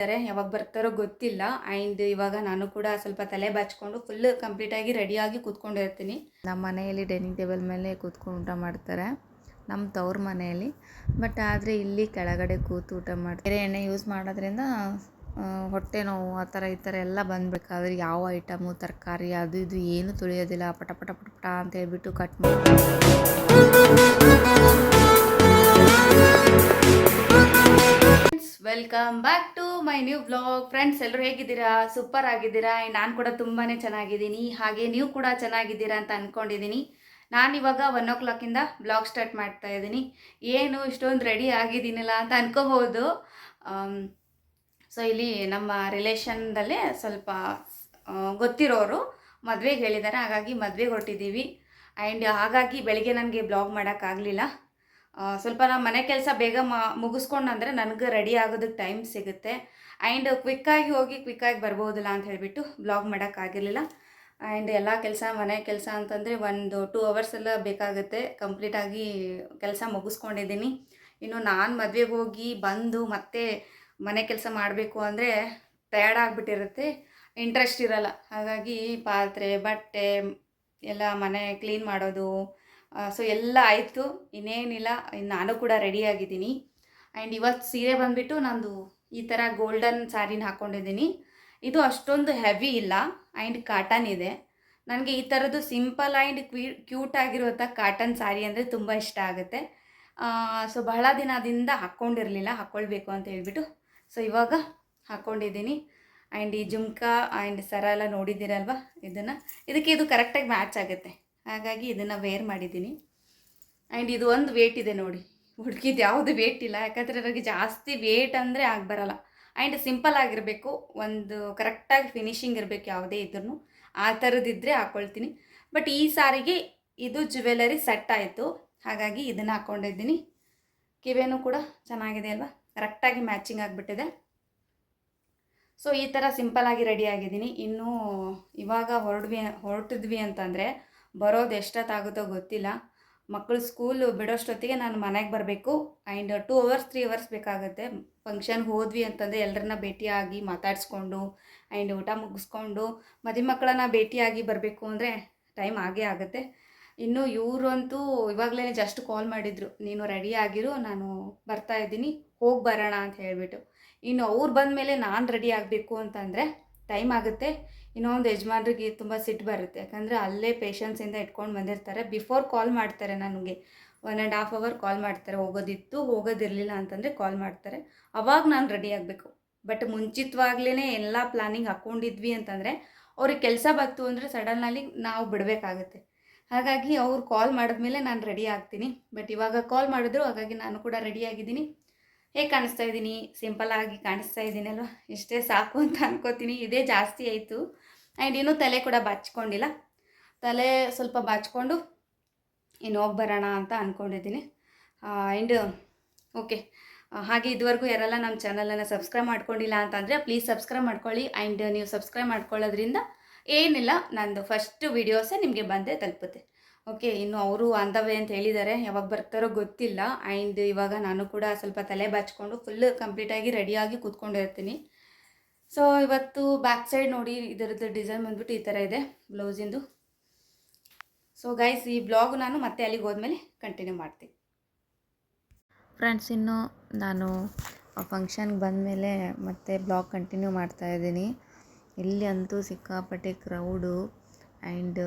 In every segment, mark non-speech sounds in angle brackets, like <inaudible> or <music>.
ಯಾವಾಗ ಬರ್ತಾರೋ ಗೊತ್ತಿಲ್ಲ. ಆ್ಯಂಡ್ ಇವಾಗ ನಾನು ಕೂಡ ಸ್ವಲ್ಪ ತಲೆ ಬಾಚ್ಕೊಂಡು ಫುಲ್ ಕಂಪ್ಲೀಟಾಗಿ ರೆಡಿಯಾಗಿ ಕೂತ್ಕೊಂಡಿರ್ತೀನಿ. ನಮ್ಮ ಮನೆಯಲ್ಲಿ ಡೈನಿಂಗ್ ಟೇಬಲ್ ಮೇಲೆ ಕೂತ್ಕೊಂಡು ಊಟ ಮಾಡ್ತಾರೆ. ನಮ್ಮ ತವ್ರ ಮನೆಯಲ್ಲಿ. ಬಟ್ ಆದರೆ ಇಲ್ಲಿ ಕೆಳಗಡೆ ಕೂತು ಊಟ ಮಾಡ್ತಾರೆ. ಬೇರೆ ಎಣ್ಣೆ ಯೂಸ್ ಮಾಡೋದ್ರಿಂದ ಹೊಟ್ಟೆ ನೋವು, ಆ ಥರ ಈ ಥರ ಎಲ್ಲ ಬಂದ್ಬೇಕಾದ್ರೆ ಯಾವ ಐಟಮು ತರಕಾರಿ, ಅದು ಇದು ಏನು ತುಳಿಯೋದಿಲ್ಲ. ಪಟ ಪಟ ಪಟ ಪಟ ಅಂತ ಹೇಳ್ಬಿಟ್ಟು ಕಟ್ ಮಾಡಿ welcome back to my new blog friends ಎಲ್ಲರೂ ಹೇಗಿದ್ದೀರಾ? ಸೂಪರ್ ಆಗಿದ್ದೀರಾ? ನಾನು ಕೂಡ ತುಂಬಾ ಚೆನ್ನಾಗಿದ್ದೀನಿ. ಹಾಗೆ ನೀವು ಕೂಡ ಚೆನ್ನಾಗಿದ್ದೀರಾ ಅಂತ ಅಂದ್ಕೊಂಡಿದ್ದೀನಿ ನಾನು ಇವಾಗ ಒನ್ ಓ ಕ್ಲಾಕಿಂದ ಬ್ಲಾಗ್ ಸ್ಟಾರ್ಟ್ ಮಾಡ್ತಾ ಇದ್ದೀನಿ. ಏನು ಇಷ್ಟೊಂದು ರೆಡಿ ಆಗಿದ್ದೀನಿಲ್ಲ ಅಂತ ಅನ್ಕೋಬೋದು ಸೊ ಇಲ್ಲಿ ನಮ್ಮ ರಿಲೇಷನ್ದಲ್ಲೇ ಸ್ವಲ್ಪ ಗೊತ್ತಿರೋರು ಮದುವೆಗೆ ಹೇಳಿದ್ದಾರೆ ಹಾಗಾಗಿ ಮದುವೆಗೆ ಹೊರಟಿದ್ದೀವಿ. ಆ್ಯಂಡ್ ಹಾಗಾಗಿ ಬೆಳಿಗ್ಗೆ ನನಗೆ ಬ್ಲಾಗ್ ಮಾಡೋಕ್ಕಾಗಲಿಲ್ಲ ಸ್ವಲ್ಪ ನಾನು ಮನೆ ಕೆಲಸ ಬೇಗ ಮಾ, ಮುಗಿಸ್ಕೊಂಡು ಅಂದರೆ ನನಗೆ ರೆಡಿ ಆಗೋದಕ್ಕೆ ಟೈಮ್ ಸಿಗುತ್ತೆ. ಆ್ಯಂಡ್ ಕ್ವಿಕ್ಕಾಗಿ ಹೋಗಿ ಕ್ವಿಕ್ಕಾಗಿ ಬರ್ಬೋದಿಲ್ಲ ಅಂತ ಹೇಳಿಬಿಟ್ಟು ಬ್ಲಾಗ್ ಮಾಡೋಕ್ಕಾಗಿರಲಿಲ್ಲ ಆ್ಯಂಡ್ ಎಲ್ಲ ಕೆಲಸ, ಮನೆ ಕೆಲಸ ಅಂತಂದರೆ ಒಂದು ಟೂ ಅವರ್ಸ್ ಎಲ್ಲ ಬೇಕಾಗುತ್ತೆ. ಕಂಪ್ಲೀಟಾಗಿ ಕೆಲಸ ಮುಗಿಸ್ಕೊಂಡಿದ್ದೀನಿ. ಇನ್ನು ನಾನು ಮದುವೆಗೆ ಹೋಗಿ ಬಂದು ಮತ್ತೆ ಮನೆ ಕೆಲಸ ಮಾಡಬೇಕು ಅಂದರೆ ಟಯರ್ಡ್ ಆಗಿಬಿಟ್ಟಿರುತ್ತೆ. ಇಂಟ್ರೆಸ್ಟ್ ಇರಲ್ಲ. ಹಾಗಾಗಿ ಪಾತ್ರೆ, ಬಟ್ಟೆ, ಎಲ್ಲ ಮನೆ ಕ್ಲೀನ್ ಮಾಡೋದು ಸೊ ಎಲ್ಲ ಆಯಿತು. ಇನ್ನೇನಿಲ್ಲ, ಇನ್ನು ನಾನು ಕೂಡ ರೆಡಿಯಾಗಿದ್ದೀನಿ ಆ್ಯಂಡ್ ಇವತ್ತು ಸೀರೆ ಬಂದುಬಿಟ್ಟು ನಂದು ಈ ಥರ ಗೋಲ್ಡನ್ ಸ್ಯಾರಿನ ಹಾಕ್ಕೊಂಡಿದ್ದೀನಿ ಇದು ಅಷ್ಟೊಂದು ಹೆವಿ ಇಲ್ಲ ಆ್ಯಂಡ್ ಕಾಟನ್ ಇದೆ. ನನಗೆ ಈ ಥರದ್ದು ಸಿಂಪಲ್ ಆ್ಯಂಡ್ ಕ್ವೀ ಕ್ಯೂಟ್ ಆಗಿರುವಂಥ ಕಾಟನ್ ಸ್ಯಾರಿ ಅಂದರೆ ತುಂಬ ಇಷ್ಟ ಆಗುತ್ತೆ. ಸೊ ಬಹಳ ದಿನದಿಂದ ಹಾಕ್ಕೊಂಡಿರಲಿಲ್ಲ ಹಾಕ್ಕೊಳ್ಬೇಕು ಅಂತ ಹೇಳ್ಬಿಟ್ಟು. ಸೊ ಇವಾಗ ಹಾಕ್ಕೊಂಡಿದ್ದೀನಿ ಆ್ಯಂಡ್ ಈ ಜುಮ್ಕಾ ಆ್ಯಂಡ್ ಸರ ಎಲ್ಲ ನೋಡಿದ್ದೀರಲ್ವ ಇದನ್ನು? ಇದಕ್ಕೆ ಇದು ಕರೆಕ್ಟಾಗಿ ಮ್ಯಾಚ್ ಆಗುತ್ತೆ. ಹಾಗಾಗಿ ಇದನ್ನು ವೇರ್ ಮಾಡಿದ್ದೀನಿ. ಆ್ಯಂಡ್ ಇದು ಒಂದು ವೇಟ್ ಇದೆ ನೋಡಿ. ಹುಡುಕಿದ್ದು ಯಾವುದು ವೇಟ್ ಇಲ್ಲ. ಯಾಕಂದರೆ ನನಗೆ ಜಾಸ್ತಿ ವೇಟ್ ಅಂದರೆ ಬರಲ್ಲ. ಆ್ಯಂಡ್ ಸಿಂಪಲ್ ಆಗಿರಬೇಕು. ಒಂದು ಕರೆಕ್ಟಾಗಿ ಫಿನಿಶಿಂಗ್ ಇರಬೇಕು ಯಾವುದೇ ಇದ್ರೂ ಆ ಥರದ್ದಿದ್ದರೆ ಹಾಕ್ಕೊಳ್ತೀನಿ ಬಟ್ ಈ ಸಾರಿಗೆ ಇದು ಜ್ಯುವೆಲರಿ ಸೆಟ್ ಆಯಿತು. ಹಾಗಾಗಿ ಇದನ್ನು ಹಾಕ್ಕೊಂಡಿದ್ದೀನಿ ಕಿವೇನೂ ಕೂಡ ಚೆನ್ನಾಗಿದೆ ಅಲ್ವಾ? ಕರೆಕ್ಟಾಗಿ ಮ್ಯಾಚಿಂಗ್ ಆಗಿಬಿಟ್ಟಿದೆ. ಸೊ ಈ ಥರ ಸಿಂಪಲ್ಲಾಗಿ ರೆಡಿ ಆಗಿದ್ದೀನಿ. ಇನ್ನೂ ಇವಾಗ ಹೊರಡ್ವಿ ಹೊರಟಿದ್ವಿ ಅಂತಂದರೆ ಬರೋದು ಎಷ್ಟೊತ್ತಾಗುತ್ತೋ ಗೊತ್ತಿಲ್ಲ. ಮಕ್ಕಳು ಸ್ಕೂಲು ಬಿಡೋಷ್ಟೊತ್ತಿಗೆ ನಾನು ಮನೆಗೆ ಬರಬೇಕು. And two hours three hours ಬೇಕಾಗುತ್ತೆ. ಫಂಕ್ಷನ್ಗೆ ಹೋದ್ವಿ ಅಂತಂದರೆ ಎಲ್ಲರನ್ನ ಭೇಟಿಯಾಗಿ ಮಾತಾಡಿಸ್ಕೊಂಡು ಆ್ಯಂಡ್ ಊಟ ಮುಗಿಸ್ಕೊಂಡು ಮದಿ ಮಕ್ಕಳನ್ನ ಭೇಟಿಯಾಗಿ ಬರಬೇಕು ಅಂದರೆ ಟೈಮ್ ಆಗೇ ಆಗುತ್ತೆ. ಇನ್ನು ಇವರಂತೂ ಇವಾಗಲೇ ಜಸ್ಟ್ ಕಾಲ್ ಮಾಡಿದರು. ನೀನು ರೆಡಿ ಆಗಿರು, ನಾನು ಬರ್ತಾ ಇದ್ದೀನಿ, ಹೋಗಿ ಬರೋಣ ಅಂತ ಹೇಳಿಬಿಟ್ಟು. ಇನ್ನು ಅವ್ರು ಬಂದ ಮೇಲೆ ನಾನು ರೆಡಿ ಆಗಬೇಕು ಅಂತಂದರೆ ಟೈಮ್ ಆಗುತ್ತೆ. ಇನ್ನೊಂದು ಯಜಮಾನ್ರಿಗೆ ತುಂಬ ಸಿಟ್ಟು ಬರುತ್ತೆ. ಯಾಕಂದರೆ ಅಲ್ಲೇ ಪೇಷನ್ಸಿಂದ ಇಟ್ಕೊಂಡು ಬಂದಿರ್ತಾರೆ. ಬಿಫೋರ್ ಕಾಲ್ ಮಾಡ್ತಾರೆ ನನಗೆ. One and half hour call ಮಾಡ್ತಾರೆ. ಹೋಗೋದಿತ್ತು, ಹೋಗೋದಿರಲಿಲ್ಲ ಅಂತಂದರೆ ಕಾಲ್ ಮಾಡ್ತಾರೆ. ಅವಾಗ ನಾನು ರೆಡಿ ಆಗಬೇಕು. ಬಟ್ ಮುಂಚಿತವಾಗ್ಲೇ ಎಲ್ಲ ಪ್ಲಾನಿಂಗ್ ಹಾಕ್ಕೊಂಡಿದ್ವಿ ಅಂತಂದರೆ ಅವ್ರಿಗೆ ಕೆಲಸ ಬಂತು ಅಂದರೆ ಸಡನ್ನಲ್ಲಿ ನಾವು ಬಿಡಬೇಕಾಗತ್ತೆ. ಹಾಗಾಗಿ ಅವ್ರು ಕಾಲ್ ಮಾಡಿದ್ಮೇಲೆ ನಾನು ರೆಡಿ ಆಗ್ತೀನಿ. ಬಟ್ ಇವಾಗ ಕಾಲ್ ಮಾಡಿದ್ರು, ಹಾಗಾಗಿ ನಾನು ಕೂಡ ರೆಡಿ ಆಗಿದ್ದೀನಿ. ಹೇಗೆ ಕಾಣಿಸ್ತಾ ಇದ್ದೀನಿ? ಸಿಂಪಲ್ ಆಗಿ ಕಾಣಿಸ್ತಾ ಇದ್ದೀನಲ್ವ? ಇಷ್ಟೇ ಸಾಕು ಅಂತ ಅನ್ಕೋತೀನಿ. ಇದೇ ಜಾಸ್ತಿ ಆಯಿತು. ಆ್ಯಂಡ್ ಇನ್ನೂ ತಲೆ ಕೂಡ ಬಾಚ್ಕೊಂಡಿಲ್ಲ. ತಲೆ ಸ್ವಲ್ಪ ಬಾಚ್ಕೊಂಡು ಇನ್ನು ಹೋಗಿ ಬರೋಣ ಅಂತ ಅಂದ್ಕೊಂಡಿದ್ದೀನಿ ಆ್ಯಂಡ್ ಓಕೆ ಹಾಗೆ ಇದುವರೆಗೂ ಯಾರೆಲ್ಲ ನಮ್ಮ ಚಾನಲನ್ನು ಸಬ್ಸ್ಕ್ರೈಬ್ ಮಾಡ್ಕೊಂಡಿಲ್ಲ ಅಂತಂದರೆ ಪ್ಲೀಸ್ ಸಬ್ಸ್ಕ್ರೈಬ್ ಮಾಡ್ಕೊಳ್ಳಿ. ಆ್ಯಂಡ್ ನೀವು ಸಬ್ಸ್ಕ್ರೈಬ್ ಮಾಡ್ಕೊಳ್ಳೋದ್ರಿಂದ ಏನಿಲ್ಲ, ನಂದು ಫಸ್ಟ್ ವೀಡಿಯೋಸೇ ನಿಮಗೆ ಬಂದೇ ತಲುಪುತ್ತೆ. ಓಕೆ, ಇನ್ನು ಅವರು ಅಂದವೇ ಅಂತ ಹೇಳಿದ್ದಾರೆ ಯಾವಾಗ ಬರ್ತಾರೋ ಗೊತ್ತಿಲ್ಲ. ಆ್ಯಂಡ್ ಇವಾಗ ನಾನು ಕೂಡ ಸ್ವಲ್ಪ ತಲೆ ಬಾಚ್ಕೊಂಡು ಫುಲ್ ಕಂಪ್ಲೀಟಾಗಿ ರೆಡಿಯಾಗಿ ಕೂತ್ಕೊಂಡಿರ್ತೀನಿ ಸೊ ಇವತ್ತು ಬ್ಯಾಕ್ ಸೈಡ್ ನೋಡಿ, ಇದರದ್ದು ಡಿಸೈನ್ ಬಂದ್ಬಿಟ್ಟು ಈ ಥರ ಇದೆ ಬ್ಲೌಸಿಂದು ಸೊ ಗೈಸ್ ಈ ಬ್ಲಾಗ್ ನಾನು ಮತ್ತೆ ಅಲ್ಲಿಗೆ ಹೋದ್ಮೇಲೆ ಕಂಟಿನ್ಯೂ ಮಾಡ್ತೀನಿ. ಫ್ರೆಂಡ್ಸ್ ಇನ್ನು ನಾನು ಫಂಕ್ಷನ್ಗೆ ಬಂದಮೇಲೆ ಮತ್ತೆ ಬ್ಲಾಗ್ ಕಂಟಿನ್ಯೂ ಮಾಡ್ತಾ ಇದ್ದೀನಿ. ಇಲ್ಲಿ ಅಂತೂ ಸಿಕ್ಕಾಪಟ್ಟೆ ಕ್ರೌಡು ಆ್ಯಂಡ್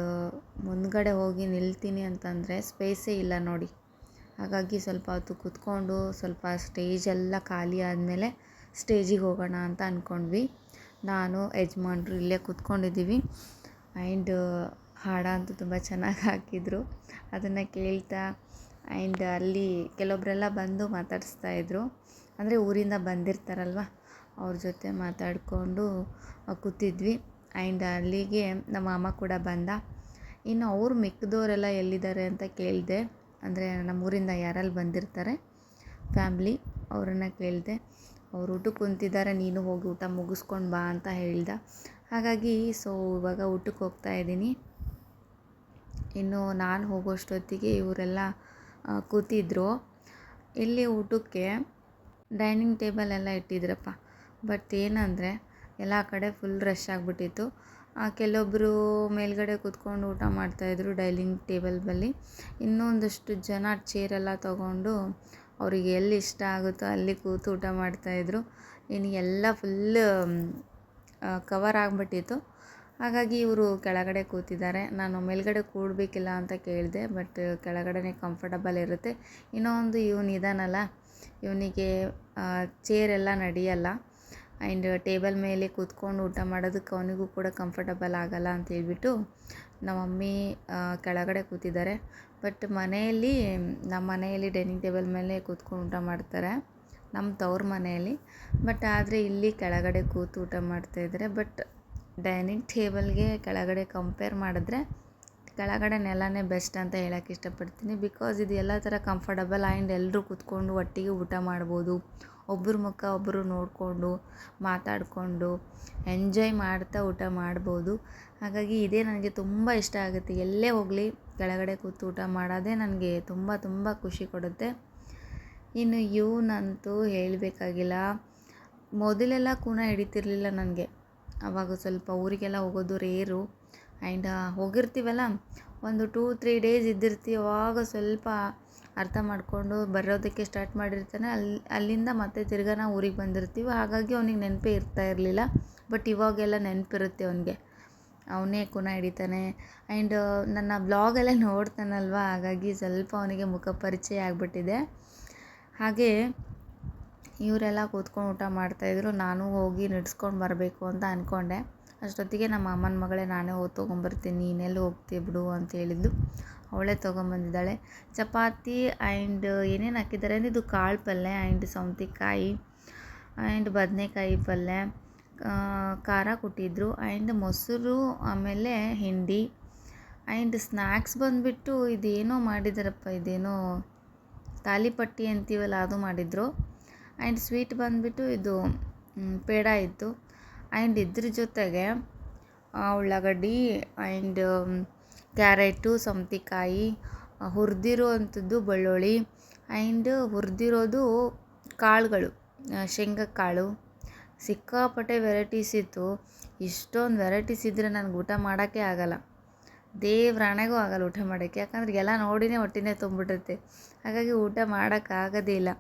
ಮುಂದ್ಗಡೆ ಹೋಗಿ ನಿಲ್ತೀನಿ ಅಂತಂದರೆ ಸ್ಪೇಸೇ ಇಲ್ಲ ನೋಡಿ. ಹಾಗಾಗಿ ಸ್ವಲ್ಪ ಹೊತ್ತು ಕೂತ್ಕೊಂಡು ಸ್ವಲ್ಪ ಸ್ಟೇಜ್ ಎಲ್ಲ ಖಾಲಿ ಆದಮೇಲೆ ಸ್ಟೇಜಿಗೆ ಹೋಗೋಣ ಅಂತ ಅಂದ್ಕೊಂಡ್ವಿ ನಾನು, ಯಜಮಾನ್ರು ಇಲ್ಲೇ ಕೂತ್ಕೊಂಡಿದ್ದೀವಿ. ಆ್ಯಂಡ್ ಹಾಡ ಅಂತೂ ತುಂಬ ಚೆನ್ನಾಗಿ ಹಾಕಿದರು. ಅದನ್ನು ಕೇಳ್ತಾ ಆ್ಯಂಡ್ ಅಲ್ಲಿ ಕೆಲವೊಬ್ಬರೆಲ್ಲ ಬಂದು ಮಾತಾಡಿಸ್ತಾ ಇದ್ದರು ಅಂದರೆ ಊರಿಂದ ಬಂದಿರ್ತಾರಲ್ವ? ಅವ್ರ ಜೊತೆ ಮಾತಾಡಿಕೊಂಡು ಕೂತಿದ್ವಿ ಆ್ಯಂಡ್ ಅಲ್ಲಿಗೆ ನಮ್ಮ ಮಾಮ ಕೂಡ ಬಂದ. ಇನ್ನು ಅವ್ರು ಮಿಕ್ಕಿದವರೆಲ್ಲ ಎಲ್ಲಿದ್ದಾರೆ ಅಂತ ಕೇಳಿದೆ. ಅಂದರೆ ನಮ್ಮೂರಿಂದ ಯಾರಲ್ಲಿ ಬಂದಿರ್ತಾರೆ, ಫ್ಯಾಮ್ಲಿ ಅವರನ್ನು ಕೇಳಿದೆ. ಅವ್ರು ಊಟಕ್ಕೆ ಕುಂತಿದ್ದಾರೆ, ನೀನು ಹೋಗಿ ಊಟ ಮುಗಿಸ್ಕೊಂಡು ಬಾ ಅಂತ ಹೇಳ್ದ. ಹಾಗಾಗಿ ಸೊ ಇವಾಗ ಊಟಕ್ಕೆ ಹೋಗ್ತಾ ಇದ್ದೀನಿ. ಇನ್ನು ನಾನು ಹೋಗೋಷ್ಟೊತ್ತಿಗೆ ಇವರೆಲ್ಲ ಕೂತಿದ್ರು. ಇಲ್ಲಿ ಊಟಕ್ಕೆ ಡೈನಿಂಗ್ ಟೇಬಲ್ ಎಲ್ಲ ಇಟ್ಟಿದ್ರಪ್ಪ. ಬಟ್ ಏನಂದರೆ ಎಲ್ಲ ಕಡೆ ಫುಲ್ ರಶ್ ಆಗಿಬಿಟ್ಟಿತ್ತು. ಕೆಲವೊಬ್ಬರು ಮೇಲ್ಗಡೆ ಕೂತ್ಕೊಂಡು ಊಟ ಮಾಡ್ತಾಯಿದ್ರು ಡೈನಿಂಗ್ ಟೇಬಲ್ ಬಳಿ ಇನ್ನೊಂದಷ್ಟು ಜನ ಚೇರೆಲ್ಲ ತೊಗೊಂಡು ಅವರಿಗೆ ಎಲ್ಲಿ ಇಷ್ಟ ಆಗುತ್ತೋ ಅಲ್ಲಿ ಕೂತು ಊಟ ಮಾಡ್ತಾಯಿದ್ರು ಇನ್ನು ಎಲ್ಲ ಫುಲ್ ಕವರ್ ಆಗಿಬಿಟ್ಟಿತ್ತು. ಹಾಗಾಗಿ ಇವರು ಕೆಳಗಡೆ ಕೂತಿದ್ದಾರೆ. ನಾನು ಮೇಲ್ಗಡೆ ಕೂಡಬೇಕಿಲ್ಲ ಅಂತ ಕೇಳಿದೆ ಬಟ್ ಕೆಳಗಡೆನೇ ಕಂಫರ್ಟಬಲ್ ಇರುತ್ತೆ. ಇನ್ನೊಂದು ಇವನು ಇದಾನಲ್ಲ ಇವನಿಗೆ ಚೇರೆಲ್ಲ ನಡೆಯಲ್ಲ. ಆ್ಯಂಡ್ ಟೇಬಲ್ ಮೇಲೆ ಕೂತ್ಕೊಂಡು ಊಟ ಮಾಡೋದಕ್ಕೆ ಅವನಿಗೂ ಕೂಡ ಕಂಫರ್ಟಬಲ್ ಆಗಲ್ಲ ಅಂತ ಹೇಳ್ಬಿಟ್ಟು ನಮ್ಮ ಮಮ್ಮಿ ಕೆಳಗಡೆ ಕೂತಿದ್ದಾರೆ. ಬಟ್ ಮನೆಯಲ್ಲಿ, ನಮ್ಮ ಮನೆಯಲ್ಲಿ ಡೈನಿಂಗ್ ಟೇಬಲ್ ಮೇಲೆ ಕೂತ್ಕೊಂಡು ಊಟ ಮಾಡ್ತಾರೆ. ನಮ್ಮ ತವ್ರ ಮನೆಯಲ್ಲಿ. ಬಟ್ ಆದರೆ ಇಲ್ಲಿ ಕೆಳಗಡೆ ಕೂತು ಊಟ ಮಾಡ್ತಾಯಿದ್ದಾರೆ ಬಟ್ ಡೈನಿಂಗ್ ಟೇಬಲ್ಗೆ ಕೆಳಗಡೆ ಕಂಪೇರ್ ಮಾಡಿದ್ರೆ ಕೆಳಗಡೆ ನೆಲನೇ ಬೆಸ್ಟ್ ಅಂತ ಹೇಳೋಕ್ಕೆ ಇಷ್ಟಪಡ್ತೀನಿ. ಬಿಕಾಸ್ ಇದು ಎಲ್ಲ ಥರ ಕಂಫರ್ಟಬಲ್ ಆ್ಯಂಡ್ ಎಲ್ಲರೂ ಕೂತ್ಕೊಂಡು ಒಟ್ಟಿಗೆ ಊಟ ಮಾಡ್ಬೋದು. ಒಬ್ಬರ ಮುಖ ಒಬ್ಬರು ನೋಡಿಕೊಂಡು, ಮಾತಾಡಿಕೊಂಡು ಎಂಜಾಯ್ ಮಾಡ್ತಾ ಊಟ ಮಾಡ್ಬೋದು. ಹಾಗಾಗಿ ಇದೇ ನನಗೆ ತುಂಬ ಇಷ್ಟ ಆಗುತ್ತೆ. ಎಲ್ಲೇ ಹೋಗಲಿ, ಕೆಳಗಡೆ ಕೂತು ಊಟ ಮಾಡೋದೇ ನನಗೆ ತುಂಬ ತುಂಬ ಖುಷಿ ಕೊಡುತ್ತೆ. ಇನ್ನು ಇವನಂತೂ ಹೇಳಬೇಕಾಗಿಲ್ಲ. ಮೊದಲೆಲ್ಲ ಕೂನ ಹಿಡಿತಿರ್ಲಿಲ್ಲ ನನಗೆ. ಆವಾಗ ಸ್ವಲ್ಪ ಊರಿಗೆಲ್ಲ ಹೋಗೋದು ರೇರು. ಆ್ಯಂಡ್, ಹೋಗಿರ್ತೀವಲ್ಲ? ಒಂದು ಟೂ ತ್ರೀ ಡೇಸ್ ಇದ್ದಿರ್ತೀವಿ ಆವಾಗ ಸ್ವಲ್ಪ ಅರ್ಥ ಮಾಡಿಕೊಂಡು ಬರೋದಕ್ಕೆ ಸ್ಟಾರ್ಟ್ ಮಾಡಿರ್ತಾನೆ. ಅಲ್ಲಿ ಅಲ್ಲಿಂದ ಮತ್ತೆ ತಿರ್ಗಾ ನಾವು ಊರಿಗೆ ಬಂದಿರ್ತೀವಿ. ಹಾಗಾಗಿ ಅವ್ನಿಗೆ ನೆನಪೇ ಇರ್ತಾ ಇರಲಿಲ್ಲ. ಬಟ್ ಇವಾಗೆಲ್ಲ ನೆನಪಿರುತ್ತೆ ಅವನಿಗೆ. ಅವನೇ ಕುನ ಹಿಡಿತಾನೆ. ಆ್ಯಂಡ್ ನನ್ನ ಬ್ಲಾಗೆಲ್ಲ ನೋಡ್ತಾನಲ್ವ? ಹಾಗಾಗಿ ಸ್ವಲ್ಪ ಅವನಿಗೆ ಮುಖ ಪರಿಚಯ ಆಗಿಬಿಟ್ಟಿದೆ. ಹಾಗೆ ಇವರೆಲ್ಲ ಕೂತ್ಕೊಂಡು ಊಟ ಮಾಡ್ತಾಯಿದ್ರು ನಾನು ಹೋಗಿ ನಡ್ಸ್ಕೊಂಡು ಬರಬೇಕು ಅಂತ ಅಂದ್ಕೊಂಡೆ ಅಷ್ಟೊತ್ತಿಗೆ ನಮ್ಮ ಅಮ್ಮನ ಮಗಳೇ, ನಾನೇ ಹೋಗಿ ತೊಗೊಂಬರ್ತೀನಿ. ನೀನೆಲ್ಲಿ ಹೋಗ್ತೀಯ ಬಿಡು ಅಂತ ಹೇಳಿದ್ಲು. ಅವಳೇ ತೊಗೊಂಬಂದಿದ್ದಾಳೆ. ಚಪಾತಿ ಆ್ಯಂಡ್ ಏನೇನು ಹಾಕಿದ್ದಾರೆ ಅಂದರೆ ಇದು ಕಾಳು ಪಲ್ಯ ಆ್ಯಂಡ್ ಸೌತೆಕಾಯಿ ಆ್ಯಂಡ್ ಬದನೆಕಾಯಿ ಪಲ್ಯ ಖಾರ ಕೊಟ್ಟಿದ್ದರು ಆ್ಯಂಡ್ ಮೊಸರು, ಆಮೇಲೆ ಹಿಂಡಿ ಆ್ಯಂಡ್ ಸ್ನ್ಯಾಕ್ಸ್ ಬಂದುಬಿಟ್ಟು ಇದೇನೋ ಮಾಡಿದಾರಪ್ಪ, ಇದೇನೋ ತಾಲಿಪಟ್ಟಿ ಅಂತೀವಲ್ಲ, ಅದು ಮಾಡಿದರು. ಆ್ಯಂಡ್ ಸ್ವೀಟ್ ಬಂದುಬಿಟ್ಟು ಇದು ಪೇಡ ಇತ್ತು. ಆ್ಯಂಡ್ ಇದ್ರ ಜೊತೆಗೆ ಉಳ್ಳಾಗಡ್ಡಿ ಆ್ಯಂಡ್ ಕ್ಯಾರೆಟು, ಸೌತೆಕಾಯಿ ಹುರಿದಿರೋ ಅಂಥದ್ದು ಬೆಳ್ಳುಳ್ಳಿ, ಆ್ಯಂಡ್ ಹುರಿದಿರೋದು ಕಾಳುಗಳು ಶೇಂಗಾ ಕಾಳು ಸಿಕ್ಕಾಪಟ್ಟೆ ವೆರೈಟೀಸ್ ಇತ್ತು. ಇಷ್ಟೊಂದು ವೆರೈಟೀಸ್ ಇದ್ದರೆ ನನಗೆ ಊಟ ಮಾಡೋಕ್ಕೆ ಆಗಲ್ಲ. ದೇವ್ರಾಣೆಗೂ ಆಗಲ್ಲ ಊಟ ಮಾಡೋಕ್ಕೆ. ಯಾಕಂದ್ರೆ ಎಲ್ಲ ನೋಡಿನೇ ಹೊಟ್ಟೆನೇ ತುಂಬಿಟ್ಟಿರುತ್ತೆ ಹಾಗಾಗಿ ಊಟ ಮಾಡೋಕ್ಕಾಗೋದೇ ಇಲ್ಲ.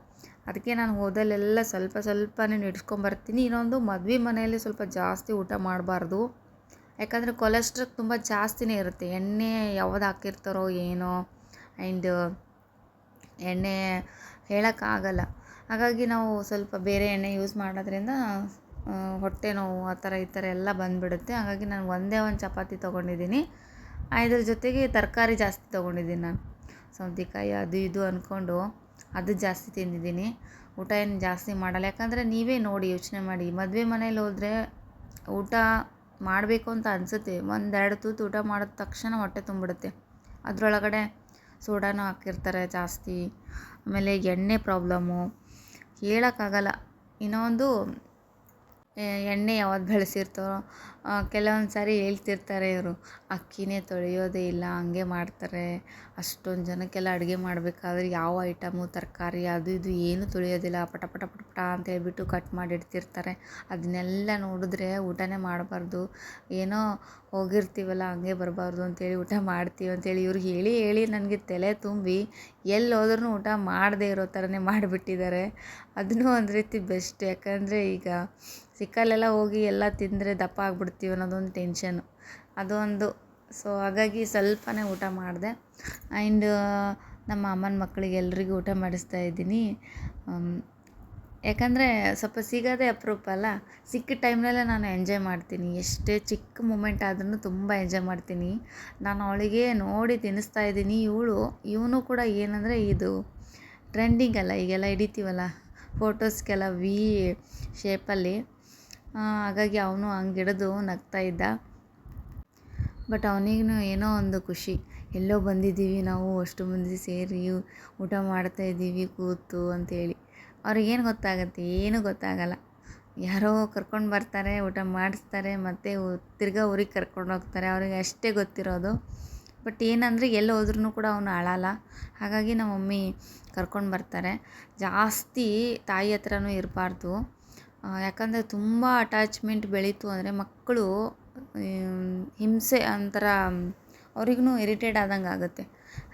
ಅದಕ್ಕೆ ನಾನು ಹೋದಲ್ಲೆಲ್ಲ ಸ್ವಲ್ಪ ಸ್ವಲ್ಪನೇ ಇಡ್ಸ್ಕೊಂಬರ್ತೀನಿ ಇನ್ನೊಂದು ಮದುವೆ ಮನೆಯಲ್ಲಿ ಸ್ವಲ್ಪ ಜಾಸ್ತಿ ಊಟ ಮಾಡಬಾರ್ದು. ಯಾಕಂದರೆ ಕೊಲೆಸ್ಟ್ರಾಕ್ ತುಂಬ ಜಾಸ್ತಿನೇ ಇರುತ್ತೆ. ಎಣ್ಣೆ ಯಾವ್ದು ಹಾಕಿರ್ತಾರೋ ಏನೋ ಆ್ಯಂಡ್ ಎಣ್ಣೆ ಹೇಳೋಕ್ಕಾಗಲ್ಲ. ಹಾಗಾಗಿ ನಾವು ಸ್ವಲ್ಪ ಬೇರೆ ಎಣ್ಣೆ ಯೂಸ್ ಮಾಡೋದ್ರಿಂದ ಹೊಟ್ಟೆ ನೋವು ಆ ಥರ ಈ ಥರ ಎಲ್ಲ ಬಂದುಬಿಡುತ್ತೆ. ಹಾಗಾಗಿ ನಾನು ಒಂದೇ ಒಂದು ಚಪಾತಿ ತೊಗೊಂಡಿದ್ದೀನಿ. ಇದ್ರ ಜೊತೆಗೆ ತರಕಾರಿ ಜಾಸ್ತಿ ತೊಗೊಂಡಿದ್ದೀನಿ ನಾನು. ಸೌತೆಕಾಯಿ ಅದು ಇದು ಅಂದ್ಕೊಂಡು ಅದು ಜಾಸ್ತಿ ತಿಂದಿದ್ದೀನಿ. ಊಟ ಏನು ಜಾಸ್ತಿ ಮಾಡಲ್ಲ. ಯಾಕಂದರೆ ನೀವೇ ನೋಡಿ ಯೋಚನೆ ಮಾಡಿ. ಮದುವೆ ಮನೇಲಿ ಹೋದರೆ ಊಟ ಮಾಡಬೇಕು ಅಂತ ಅನಿಸುತ್ತೆ. ಒಂದೆರಡು ತೂತು ಊಟ ಮಾಡಿದ ತಕ್ಷಣ ಹೊಟ್ಟೆ ತುಂಬಿಡುತ್ತೆ. ಅದರೊಳಗಡೆ ಸೋಡಾನು ಹಾಕಿರ್ತಾರೆ ಜಾಸ್ತಿ. ಆಮೇಲೆ ಎಣ್ಣೆ ಪ್ರಾಬ್ಲಮ್ಮು ಹೇಳೋಕ್ಕಾಗಲ್ಲ ಇನ್ನೊಂದು ಎಣ್ಣೆ ಯಾವ್ದು ಬೆಳೆಸಿರ್ತಾರೋ ಕೆಲವೊಂದು ಸಾರಿ ಹೇಳ್ತಿರ್ತಾರೆ ಇವರು, ಅಕ್ಕಿನೇ ತೊಳೆಯೋದೇ ಇಲ್ಲ, ಹಂಗೆ ಮಾಡ್ತಾರೆ. ಅಷ್ಟೊಂದು ಜನಕ್ಕೆಲ್ಲ ಅಡುಗೆ ಮಾಡಬೇಕಾದ್ರೆ ಯಾವ ಐಟಮು ತರಕಾರಿ, ಅದು ಇದು ಏನೂ ತೊಳೆಯೋದಿಲ್ಲ, ಪಟ ಪಟ ಪಟ ಪಟ ಅಂತ ಹೇಳ್ಬಿಟ್ಟು ಕಟ್ ಮಾಡಿ ಇಡ್ತಿರ್ತಾರೆ ಅದನ್ನೆಲ್ಲ ನೋಡಿದ್ರೆ ಊಟನೇ ಮಾಡಬಾರ್ದು. ಏನೋ ಹೋಗಿರ್ತೀವಲ್ಲ, ಹಂಗೆ ಬರಬಾರ್ದು ಅಂತೇಳಿ ಊಟ ಮಾಡ್ತೀವಿ ಅಂತೇಳಿ ಇವ್ರು ಹೇಳಿ ಹೇಳಿ ನನಗೆ ತಲೆ ತುಂಬಿ ಎಲ್ಲಿ ಹೋದ್ರೂ ಊಟ ಮಾಡದೇ ಇರೋ ಥರನೇ ಮಾಡಿಬಿಟ್ಟಿದ್ದಾರೆ. ಅದನ್ನೂ ಒಂದು ರೀತಿ ಬೆಸ್ಟ್ ಯಾಕಂದರೆ ಈಗ ಸಿಕ್ಕಲ್ಲೆಲ್ಲ ಹೋಗಿ ಎಲ್ಲ ತಿಂದರೆ ದಪ್ಪ ಆಗ್ಬಿಡ್ತೀವಿ ಅನ್ನೋದೊಂದು ಟೆನ್ಷನು ಅದು ಒಂದು ಸೊ ಹಾಗಾಗಿ ಸ್ವಲ್ಪನೇ ಊಟ ಮಾಡಿದೆ. ಆ್ಯಂಡ್ ನಮ್ಮ ಅಮ್ಮನ ಮಕ್ಕಳಿಗೆ ಎಲ್ರಿಗೂ ಊಟ ಮಾಡಿಸ್ತಾ ಇದ್ದೀನಿ. ಯಾಕಂದರೆ ಸ್ವಲ್ಪ ಸಿಗೋದೇ ಅಪರೂಪ ಅಲ್ಲ? ಸಿಕ್ಕ ಟೈಮ್ನಲ್ಲೇ ನಾನು ಎಂಜಾಯ್ ಮಾಡ್ತೀನಿ. ಎಷ್ಟೇ ಚಿಕ್ಕ ಮೂಮೆಂಟ್ ಆದ್ರೂ ತುಂಬ ಎಂಜಾಯ್ ಮಾಡ್ತೀನಿ. ನಾನು ಅವಳಿಗೆ ನೋಡಿ ತಿನ್ನಿಸ್ತಾ ಇದ್ದೀನಿ. ಇವಳು, ಇವನು ಕೂಡ ಏನಂದರೆ ಇದು ಟ್ರೆಂಡಿಂಗ್ ಅಲ್ಲ. ಈಗೆಲ್ಲ ಹಿಡಿತೀವಲ್ಲ? ಫೋಟೋಸ್ಗೆಲ್ಲ ವಿ ಶೇಪಲ್ಲಿ ಹಾಗಾಗಿ ಅವನು ಹಂಗೆ ಹಿಡಿದು ನಗ್ತಾ ಇದ್ದ. ಬಟ್ ಅವನಿಗೂ ಏನೋ ಒಂದು ಖುಷಿ. ಎಲ್ಲೋ ಬಂದಿದ್ದೀವಿ ನಾವು, ಅಷ್ಟು ಮಂದಿ ಸೇರಿ ಊಟ ಮಾಡ್ತಾ ಇದ್ದೀವಿ, ಕೂತು ಅಂತೇಳಿ. ಅವ್ರಿಗೇನು ಗೊತ್ತಾಗುತ್ತೆ? ಏನೂ ಗೊತ್ತಾಗಲ್ಲ. ಯಾರೋ ಕರ್ಕೊಂಡು ಬರ್ತಾರೆ, ಊಟ ಮಾಡಿಸ್ತಾರೆ, ಮತ್ತು ತಿರ್ಗಾ ಊರಿಗೆ ಕರ್ಕೊಂಡು ಹೋಗ್ತಾರೆ. ಅವ್ರಿಗೆ ಅಷ್ಟೇ ಗೊತ್ತಿರೋದು. ಬಟ್ ಏನಂದರೆ ಎಲ್ಲಿ ಹೋದ್ರೂ ಕೂಡ ಅವನು ಅಳಲ್ಲ. ಹಾಗಾಗಿ ನಮ್ಮ ಮಮ್ಮಿ ಕರ್ಕೊಂಡು ಬರ್ತಾರೆ. ಜಾಸ್ತಿ ತಾಯಿ ಹತ್ರನೂ ಇರಬಾರ್ದು. ಯಾಕಂದರೆ ತುಂಬ ಅಟ್ಯಾಚ್ಮೆಂಟ್ ಬೆಳೀತು ಅಂದರೆ ಮಕ್ಕಳು ಹಿಂಸೆ ಒಂಥರ ಅವ್ರಿಗೂ ಇರಿಟೇಟ್ ಆದಂಗೆ ಆಗುತ್ತೆ.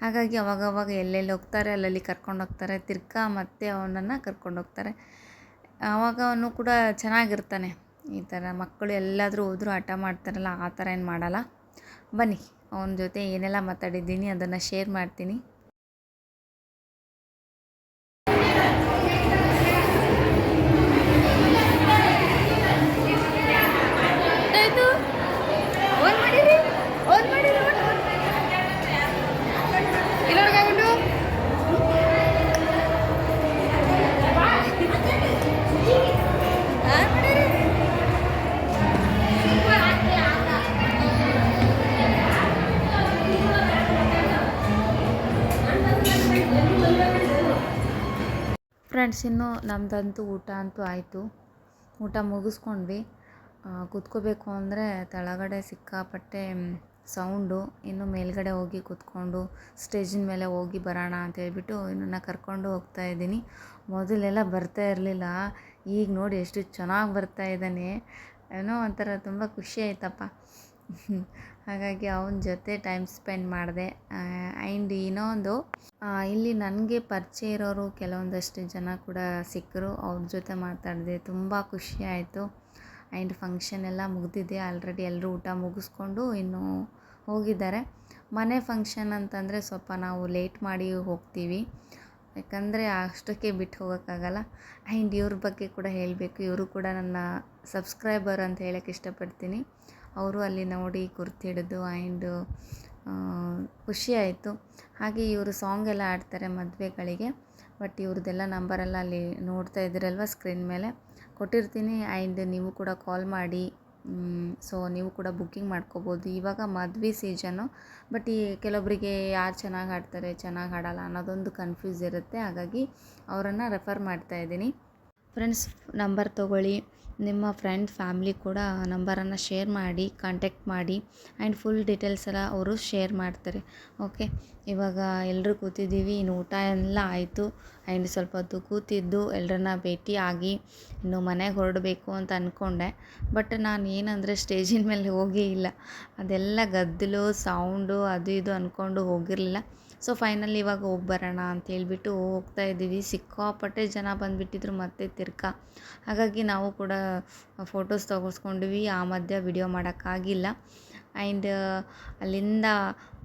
ಹಾಗಾಗಿ ಅವಾಗವಾಗ ಎಲ್ಲೆಲ್ಲಿ ಹೋಗ್ತಾರೆ, ಅಲ್ಲಲ್ಲಿ ಕರ್ಕೊಂಡು ಹೋಗ್ತಾರೆ, ತಿರ್ಗಾ ಮತ್ತೆ ಅವನನ್ನು ಕರ್ಕೊಂಡು ಹೋಗ್ತಾರೆ. ಆವಾಗ ಅವನು ಕೂಡ ಚೆನ್ನಾಗಿರ್ತಾನೆ. ಈ ಥರ ಮಕ್ಕಳು ಎಲ್ಲಾದರೂ ಹೋದರೂ ಹಠ ಮಾಡ್ತಾರಲ್ಲ, ಆ ಥರ ಏನು ಮಾಡಲ್ಲ. ಬನ್ನಿ, ಅವನ ಜೊತೆ ಏನೆಲ್ಲ ಮಾತಾಡಿದ್ದೀನಿ ಅದನ್ನು ಶೇರ್ ಮಾಡ್ತೀನಿ. ಫ್ರೆಂಡ್ಸ್ ಇನ್ನು ನಮ್ಮದಂತೂ ಊಟ ಅಂತೂ ಆಯಿತು. ಊಟ ಮುಗಿಸ್ಕೊಂಡ್ವಿ. ಕೂತ್ಕೋಬೇಕು ಅಂದರೆ ಕೆಳಗಡೆ ಸಿಕ್ಕಾಪಟ್ಟೆ ಸೌಂಡು ಇನ್ನು ಮೇಲ್ಗಡೆ ಹೋಗಿ ಕೂತ್ಕೊಂಡು ಸ್ಟೇಜಿನ ಮೇಲೆ ಹೋಗಿ ಬರೋಣ ಅಂತ ಹೇಳ್ಬಿಟ್ಟು ಇವನನ್ನ ಕರ್ಕೊಂಡು ಹೋಗ್ತಾ ಇದ್ದೀನಿ. ಮೊದಲೆಲ್ಲ ಬರ್ತಾ ಇರಲಿಲ್ಲ. ಈಗ ನೋಡಿ ಎಷ್ಟು ಚೆನ್ನಾಗಿ ಬರ್ತಾ ಇದ್ದಾನೆ. ಏನೋ ಒಂಥರ ತುಂಬ ಖುಷಿ ಆಯ್ತಪ್ಪ. ಹಾಗಾಗಿ ಅವನ ಜೊತೆ ಟೈಮ್ ಸ್ಪೆಂಡ್ ಮಾಡಿದೆ. ಆ್ಯಂಡ್ ಇನ್ನೊಂದು ಇಲ್ಲಿ ನನಗೆ ಪರಿಚಯ ಇರೋರು ಕೆಲವೊಂದಷ್ಟು ಜನ ಕೂಡ ಸಿಕ್ಕರು. ಅವ್ರ ಜೊತೆ ಮಾತಾಡಿದೆ, ತುಂಬ ಖುಷಿ ಆಯಿತು. ಆ್ಯಂಡ್ ಫಂಕ್ಷನ್ ಎಲ್ಲ ಮುಗಿದಿದೆ. ಆಲ್ರೆಡಿ ಎಲ್ಲರೂ ಊಟ ಮುಗಿಸ್ಕೊಂಡು ಇನ್ನು ಹೋಗಿದ್ದಾರೆ. ಮನೆ ಫಂಕ್ಷನ್ ಅಂತಂದರೆ ಸ್ವಲ್ಪ ನಾವು ಲೇಟ್ ಮಾಡಿ ಹೋಗ್ತೀವಿ. ಯಾಕಂದರೆ ಅಷ್ಟಕ್ಕೆ ಬಿಟ್ಟು ಹೋಗೋಕ್ಕಾಗಲ್ಲ. ಆ್ಯಂಡ್ ಇವ್ರ ಬಗ್ಗೆ ಕೂಡ ಹೇಳಬೇಕು. ಇವರು ಕೂಡ ನನ್ನ ಸಬ್ಸ್ಕ್ರೈಬರ್ ಅಂತ ಹೇಳೋಕ್ಕೆ ಇಷ್ಟಪಡ್ತೀನಿ. ಅವರು ಅಲ್ಲಿ ನೋಡಿ ಗುರ್ತಿಡಿದು ಆ್ಯಂಡ್ ಖುಷಿ ಆಯಿತು. ಹಾಗೆ ಇವರು ಸಾಂಗ್ ಎಲ್ಲ ಆಡ್ತಾರೆ ಮದುವೆಗಳಿಗೆ ಬಟ್ ಇವ್ರದ್ದೆಲ್ಲ ನಂಬರೆಲ್ಲ ಅಲ್ಲಿ ನೋಡ್ತಾ ಇದ್ದೀರಲ್ವ ಸ್ಕ್ರೀನ್ ಮೇಲೆ? ಕೊಟ್ಟಿರ್ತೀನಿ ಆ್ಯಂಡ್ ನೀವು ಕೂಡ ಕಾಲ್ ಮಾಡಿ. ಸೊ ನೀವು ಕೂಡ ಬುಕ್ಕಿಂಗ್ ಮಾಡ್ಕೋಬೋದು. ಇವಾಗ ಮದುವೆ ಸೀಸನ್ನು ಬಟ್ ಈ ಕೆಲವೊಬ್ಬರಿಗೆ ಯಾರು ಚೆನ್ನಾಗಿ ಆಡ್ತಾರೆ ಚೆನ್ನಾಗಿ ಆಡಲ್ಲ ಅನ್ನೋದೊಂದು ಕನ್ಫ್ಯೂಸ್ ಇರುತ್ತೆ. ಹಾಗಾಗಿ ಅವರನ್ನು ರೆಫರ್ ಮಾಡ್ತಾ ಇದ್ದೀನಿ. ಫ್ರೆಂಡ್ಸ್ ನಂಬರ್ ತೊಗೊಳ್ಳಿ. ನಿಮ್ಮ ಫ್ರೆಂಡ್ ಫ್ಯಾಮ್ಲಿ ಕೂಡ ನಂಬರನ್ನು ಶೇರ್ ಮಾಡಿ ಕಾಂಟ್ಯಾಕ್ಟ್ ಮಾಡಿ ಆ್ಯಂಡ್ ಫುಲ್ ಡೀಟೇಲ್ಸ್ ಎಲ್ಲ ಅವರು ಶೇರ್ ಮಾಡ್ತಾರೆ. ಓಕೆ ಇವಾಗ ಎಲ್ಲರೂ ಕೂತಿದ್ದೀವಿ, ಇನ್ನು ಊಟ ಎಲ್ಲ ಆಯಿತು. ಆ್ಯಂಡ್ ಸ್ವಲ್ಪ ಹೊತ್ತು ಕೂತಿದ್ದು ಎಲ್ಲರನ್ನ ಭೇಟಿ ಆಗಿ ಇನ್ನು ಮನೆಗೆ ಹೊರಡಬೇಕು ಅಂತ ಅಂದ್ಕೊಂಡೆ ಬಟ್ ನಾನು ಏನಂದರೆ ಸ್ಟೇಜಿನ ಮೇಲೆ ಹೋಗೇ ಇಲ್ಲ. ಅದೆಲ್ಲ ಗದ್ದಲು ಸೌಂಡು ಅದು ಇದು ಅಂದ್ಕೊಂಡು ಹೋಗಿರಲಿಲ್ಲ. ಸೊ ಫೈನಲ್ ಇವಾಗ ಹೋಗಿ ಬರೋಣ ಅಂತ ಹೇಳ್ಬಿಟ್ಟು ಹೋಗ್ತಾ ಇದ್ದೀವಿ. ಸಿಕ್ಕಾಪಟ್ಟೆ ಜನ ಬಂದುಬಿಟ್ಟಿದ್ರು ಮತ್ತೆ ತಿರ್ಗಾ ಹಾಗಾಗಿ ನಾವು ಕೂಡ ಫೋಟೋಸ್ ತೊಗೊಸ್ಕೊಂಡ್ವಿ ಆ ಮಧ್ಯ ವಿಡಿಯೋ ಮಾಡೋಕ್ಕಾಗಿಲ್ಲ. ಆ್ಯಂಡ್ ಅಲ್ಲಿಂದ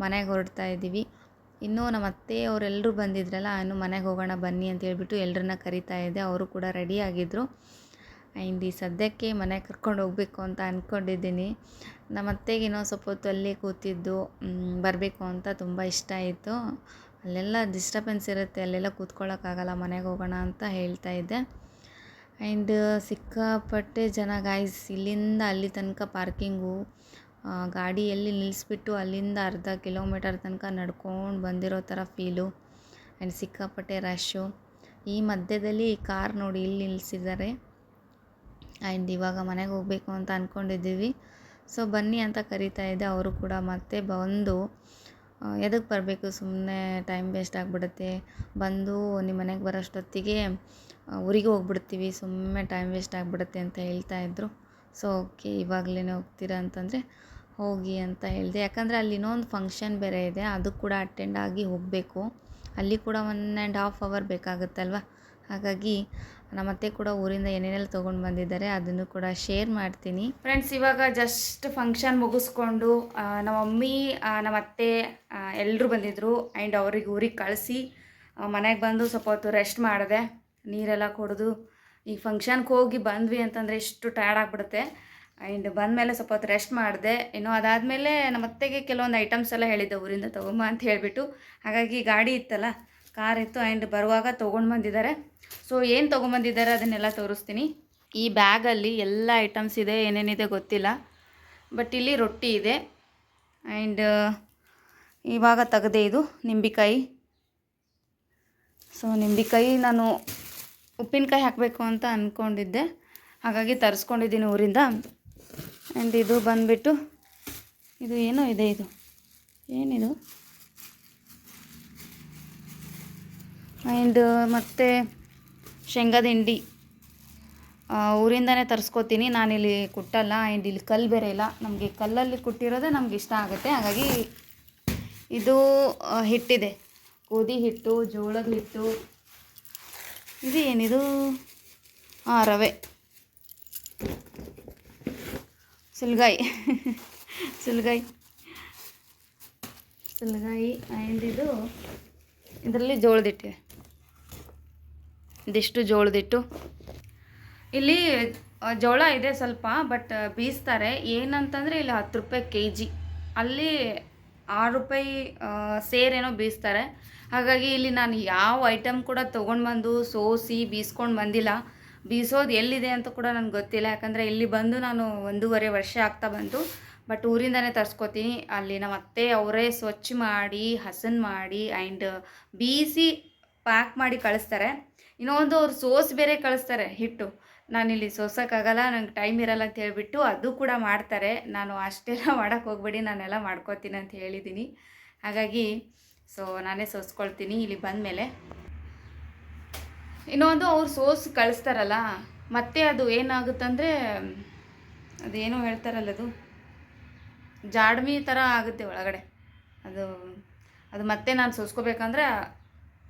ಮನೆಗೆ ಹೊರಡ್ತಾ ಇದ್ದೀವಿ. ಇನ್ನೂ ನಮ್ಮ ಅತ್ತೆ ಅವರೆಲ್ಲರೂ ಬಂದಿದ್ರಲ್ಲ, ಇನ್ನು ಮನೆಗೆ ಹೋಗೋಣ ಬನ್ನಿ ಅಂತ ಹೇಳ್ಬಿಟ್ಟು ಎಲ್ಲರನ್ನ ಕರಿತಾ ಇದ್ದೆ ಅವರು ಕೂಡ ರೆಡಿ ಆಗಿದ್ದರು ಆ್ಯಂಡ್ ಈ ಸದ್ಯಕ್ಕೆ ಮನೆಗೆ ಕರ್ಕೊಂಡು ಹೋಗಬೇಕು ಅಂತ ಅಂದ್ಕೊಂಡಿದ್ದೀನಿ ನಮ್ಮ ಅತ್ತೆಗೆ ಇನ್ನೊಂದು ಸ್ವಲ್ಪ ಹೊತ್ತು ಅಲ್ಲೇ ಕೂತಿದ್ದು ಬರಬೇಕು ಅಂತ ತುಂಬ ಇಷ್ಟ ಆಯಿತು. ಅಲ್ಲೆಲ್ಲ ಡಿಸ್ಟರ್ಬೆನ್ಸ್ ಇರುತ್ತೆ, ಅಲ್ಲೆಲ್ಲ ಕೂತ್ಕೊಳ್ಳೋಕ್ಕಾಗಲ್ಲ ಮನೆಗೆ ಹೋಗೋಣ ಅಂತ ಹೇಳ್ತಾ ಇದ್ದೆ. ಆ್ಯಂಡ್ ಸಿಕ್ಕಾಪಟ್ಟೆ ಜನ ಗಾಯ್ಸ್ ಇಲ್ಲಿಂದ ಅಲ್ಲಿ ತನಕ ಪಾರ್ಕಿಂಗು ಗಾಡಿ ಎಲ್ಲಿ ನಿಲ್ಲಿಸ್ಬಿಟ್ಟು ಅಲ್ಲಿಂದ ಅರ್ಧ ಕಿಲೋಮೀಟರ್ ತನಕ ನಡ್ಕೊಂಡು ಬಂದಿರೋ ಥರ ಫೀಲು ಆ್ಯಂಡ್ ಸಿಕ್ಕಾಪಟ್ಟೆ ರಶ್ಶು ಈ ಮಧ್ಯದಲ್ಲಿ ಕಾರ್ ನೋಡಿ ಇಲ್ಲಿ ನಿಲ್ಲಿಸಿದ್ದಾರೆ ಆ್ಯಂಡ್ ಇವಾಗ ಮನೆಗೆ ಹೋಗಬೇಕು ಅಂತ ಅಂದ್ಕೊಂಡಿದ್ದೀವಿ ಸೊ ಬನ್ನಿ ಅಂತ ಕರೀತಾ ಇದ್ದೆ. ಅವರು ಕೂಡ ಮತ್ತೆ ಬಂದು ಎದಕ್ಕೆ ಬರಬೇಕು? ಸುಮ್ಮನೆ ಟೈಮ್ ವೇಸ್ಟ್ ಆಗಿಬಿಡುತ್ತೆ. ಬಂದು ನಿಮ್ಮ ಮನೆಗೆ ಬರೋಷ್ಟೊತ್ತಿಗೆ ಊರಿಗೆ ಹೋಗ್ಬಿಡ್ತೀವಿ. ಸುಮ್ಮನೆ ಟೈಮ್ ವೇಸ್ಟ್ ಆಗಿಬಿಡುತ್ತೆ ಅಂತ ಹೇಳ್ತಾ ಇದ್ದರು ಸೊ, ಓಕೆ ಇವಾಗಲೇ ಹೋಗ್ತೀರಾ? ಅಂತಂದರೆ, ಹೋಗಿ ಅಂತ ಹೇಳಿದೆ. ಯಾಕಂದರೆ ಅಲ್ಲಿ ಇನ್ನೊಂದು ಫಂಕ್ಷನ್ ಬೇರೆ ಇದೆ. ಅದು ಕೂಡ ಅಟೆಂಡ್ ಆಗಿ ಹೋಗಬೇಕು. ಅಲ್ಲಿ ಕೂಡ ಒನ್ ಆ್ಯಂಡ್ ಹಾಫ್ ಅವರ್ ಬೇಕಾಗುತ್ತಲ್ವ? ಹಾಗಾಗಿ ನಮ್ಮ ಅತ್ತೆ ಕೂಡ ಊರಿಂದ ಏನೇನೆಲ್ಲ ತೊಗೊಂಡು ಬಂದಿದ್ದಾರೆ ಅದನ್ನು ಕೂಡ ಶೇರ್ ಮಾಡ್ತೀನಿ. ಫ್ರೆಂಡ್ಸ್ ಇವಾಗ ಜಸ್ಟ್ ಫಂಕ್ಷನ್ ಮುಗಿಸ್ಕೊಂಡು ನಮ್ಮ ಮಮ್ಮಿ ನಮ್ಮ ಅತ್ತೆ ಎಲ್ಲರೂ ಬಂದಿದ್ದರು ಆ್ಯಂಡ್ ಅವ್ರಿಗೆ ಊರಿಗೆ ಕಳಿಸಿ ಮನೆಗೆ ಬಂದು ಸ್ವಲ್ಪ ಹೊತ್ತು ರೆಸ್ಟ್ ಮಾಡಿದೆ ನೀರೆಲ್ಲ ಕುಡಿದು ಈಗ ಫಂಕ್ಷನ್ಗೆ ಹೋಗಿ ಬಂದ್ವಿ ಅಂತಂದರೆ ಎಷ್ಟು ಟಯರ್ಡ್ ಆಗಿಬಿಡುತ್ತೆ. ಆ್ಯಂಡ್ ಬಂದಮೇಲೆ ಸ್ವಲ್ಪ ಹೊತ್ತು ರೆಸ್ಟ್ ಮಾಡಿದೆ. ಇನ್ನು ಅದಾದಮೇಲೆ ನಮ್ಮ ಅತ್ತೆಗೆ ಕೆಲವೊಂದು ಐಟಮ್ಸ್ ಎಲ್ಲ ಹೇಳಿದ್ದೆ ಊರಿಂದ ತೊಗೊಂಬ ಅಂತ ಹೇಳಿಬಿಟ್ಟು. ಹಾಗಾಗಿ ಗಾಡಿ ಇತ್ತಲ್ಲ ಕಾರ್ ಇತ್ತು ಆ್ಯಂಡ್ ಬರುವಾಗ ತೊಗೊಂಡು ಬಂದಿದ್ದಾರೆ. ಸೊ ಏನು ತೊಗೊಂಬಂದಿದ್ದಾರೆ ಅದನ್ನೆಲ್ಲ ತೋರಿಸ್ತೀನಿ. ಈ ಬ್ಯಾಗಲ್ಲಿ ಎಲ್ಲ ಐಟಮ್ಸ್ ಇದೆ, ಏನೇನಿದೆ ಗೊತ್ತಿಲ್ಲ. ಬಟ್ ಇಲ್ಲಿ ರೊಟ್ಟಿ ಇದೆ. ಆ್ಯಂಡ್ ಇವಾಗ ತೆಗೆದೆ ಇದು ನಿಂಬಿಕಾಯಿ. ಸೊ ನಿಂಬಿಕಾಯಿ ನಾನು ಉಪ್ಪಿನಕಾಯಿ ಹಾಕಬೇಕು ಅಂತ ಅಂದ್ಕೊಂಡಿದ್ದೆ ಹಾಗಾಗಿ ತರಿಸ್ಕೊಂಡಿದ್ದೀನಿ ಊರಿಂದ. ಆ್ಯಂಡ್ ಇದು ಬಂದುಬಿಟ್ಟು ಇದು ಏನೋ ಇದೆ ಇದು. ಏನಿದು? ಆ್ಯಂಡ್ ಮತ್ತು ಶೇಂಗಾದ ಹಿಂಡಿ ಊರಿಂದನೇ ತರಿಸ್ಕೊತೀನಿ. ನಾನಿಲ್ಲಿ ಕುಟ್ಟಲ್ಲ ಆ್ಯಂಡ್ ಇಲ್ಲಿ ಕಲ್ಲು ಬೇರೆ ಇಲ್ಲ. ನಮಗೆ ಕಲ್ಲಲ್ಲಿ ಕುಟ್ಟಿರೋದೇ ನಮ್ಗೆ ಇಷ್ಟ ಆಗುತ್ತೆ. ಹಾಗಾಗಿ ಇದು ಹಿಟ್ಟಿದೆ. ಗೋಧಿ ಹಿಟ್ಟು, ಜೋಳದ ಹಿಟ್ಟು. ಇದು ಏನಿದು? ಹಾಂ ರವೆ. ಸುಲ್ಗಾಯಿ. ಸುಲ್ಗಾಯಿ. ಸುಲ್ಗಾಯಿ ಆ್ಯಂಡ್ ಇದು, ಇದರಲ್ಲಿ ಜೋಳದಿಟ್ಟಿದೆ ಇದಿಷ್ಟು ಜೋಳದಿಟ್ಟು. ಇಲ್ಲಿ ಜೋಳ ಇದೆ ಸ್ವಲ್ಪ ಬಟ್ ಬೀಸ್ತಾರೆ. ಏನಂತಂದರೆ ಇಲ್ಲಿ ಹತ್ತು ರೂಪಾಯಿ ಕೆ ಜಿ ಅಲ್ಲಿ ಆರು ರೂಪಾಯಿ ಸೇರೇನೋ ಬೀಸ್ತಾರೆ. ಹಾಗಾಗಿ ಇಲ್ಲಿ ನಾನು ಯಾವ ಐಟಮ್ ಕೂಡ ತೊಗೊಂಡು ಬಂದು ಸೋಸಿ ಬೀಸ್ಕೊಂಡು ಬಂದಿಲ್ಲ. ಬೀಸೋದು ಎಲ್ಲಿದೆ ಅಂತ ಕೂಡ ನನಗೆ ಗೊತ್ತಿಲ್ಲ. ಯಾಕಂದರೆ ಇಲ್ಲಿ ಬಂದು ನಾನು ಒಂದೂವರೆ ವರ್ಷ ಆಗ್ತಾ ಬಂತು. ಬಟ್ ಊರಿಂದನೇ ತರಿಸ್ಕೊತೀನಿ. ಅಲ್ಲಿ ನಮ್ಮ ಅತ್ತೆ ಅವರೇ ಸ್ವಚ್ಛ ಮಾಡಿ, ಹಸನ್ ಮಾಡಿ ಆ್ಯಂಡ್ ಬೀಸಿ ಪ್ಯಾಕ್ ಮಾಡಿ ಕಳಿಸ್ತಾರೆ. ಇನ್ನೊಂದು ಅವ್ರು ಸೋಸ್ ಬೇರೆ ಕಳಿಸ್ತಾರೆ, ಹಿಟ್ಟು. ನಾನಿಲ್ಲಿ ಸೋಸೋಕ್ಕಾಗಲ್ಲ, ನಂಗೆ ಟೈಮ್ ಇರಲ್ಲ ಅಂತ ಹೇಳಿಬಿಟ್ಟು ಅದು ಕೂಡ ಮಾಡ್ತಾರೆ. ನಾನು ಅಷ್ಟೆಲ್ಲ <laughs> ಮಾಡೋಕ್ಕೆ ಹೋಗ್ಬೇಡಿ, ನಾನೆಲ್ಲ ಮಾಡ್ಕೋತೀನಿ ಅಂತ ಹೇಳಿದ್ದೀನಿ ಹಾಗಾಗಿ, ಸೊ ನಾನೇ ಸೋಸ್ಕೊಳ್ತೀನಿ, ಇಲ್ಲಿ ಬಂದಮೇಲೆ. ಇನ್ನೊಂದು ಅವ್ರು ಸೋಸ್ ಕಳಿಸ್ತಾರಲ್ಲ, ಮತ್ತೆ ಅದು ಏನಾಗುತ್ತಂದರೆ, ಅದೇನೋ ಹೇಳ್ತಾರಲ್ಲ ಅದು, ಜಾಡ್ಮಿ ಥರ ಆಗುತ್ತೆ ಒಳಗಡೆ. ಅದು ಅದು ಮತ್ತೆ ನಾನು ಸೋಸ್ಕೋಬೇಕಂದ್ರೆ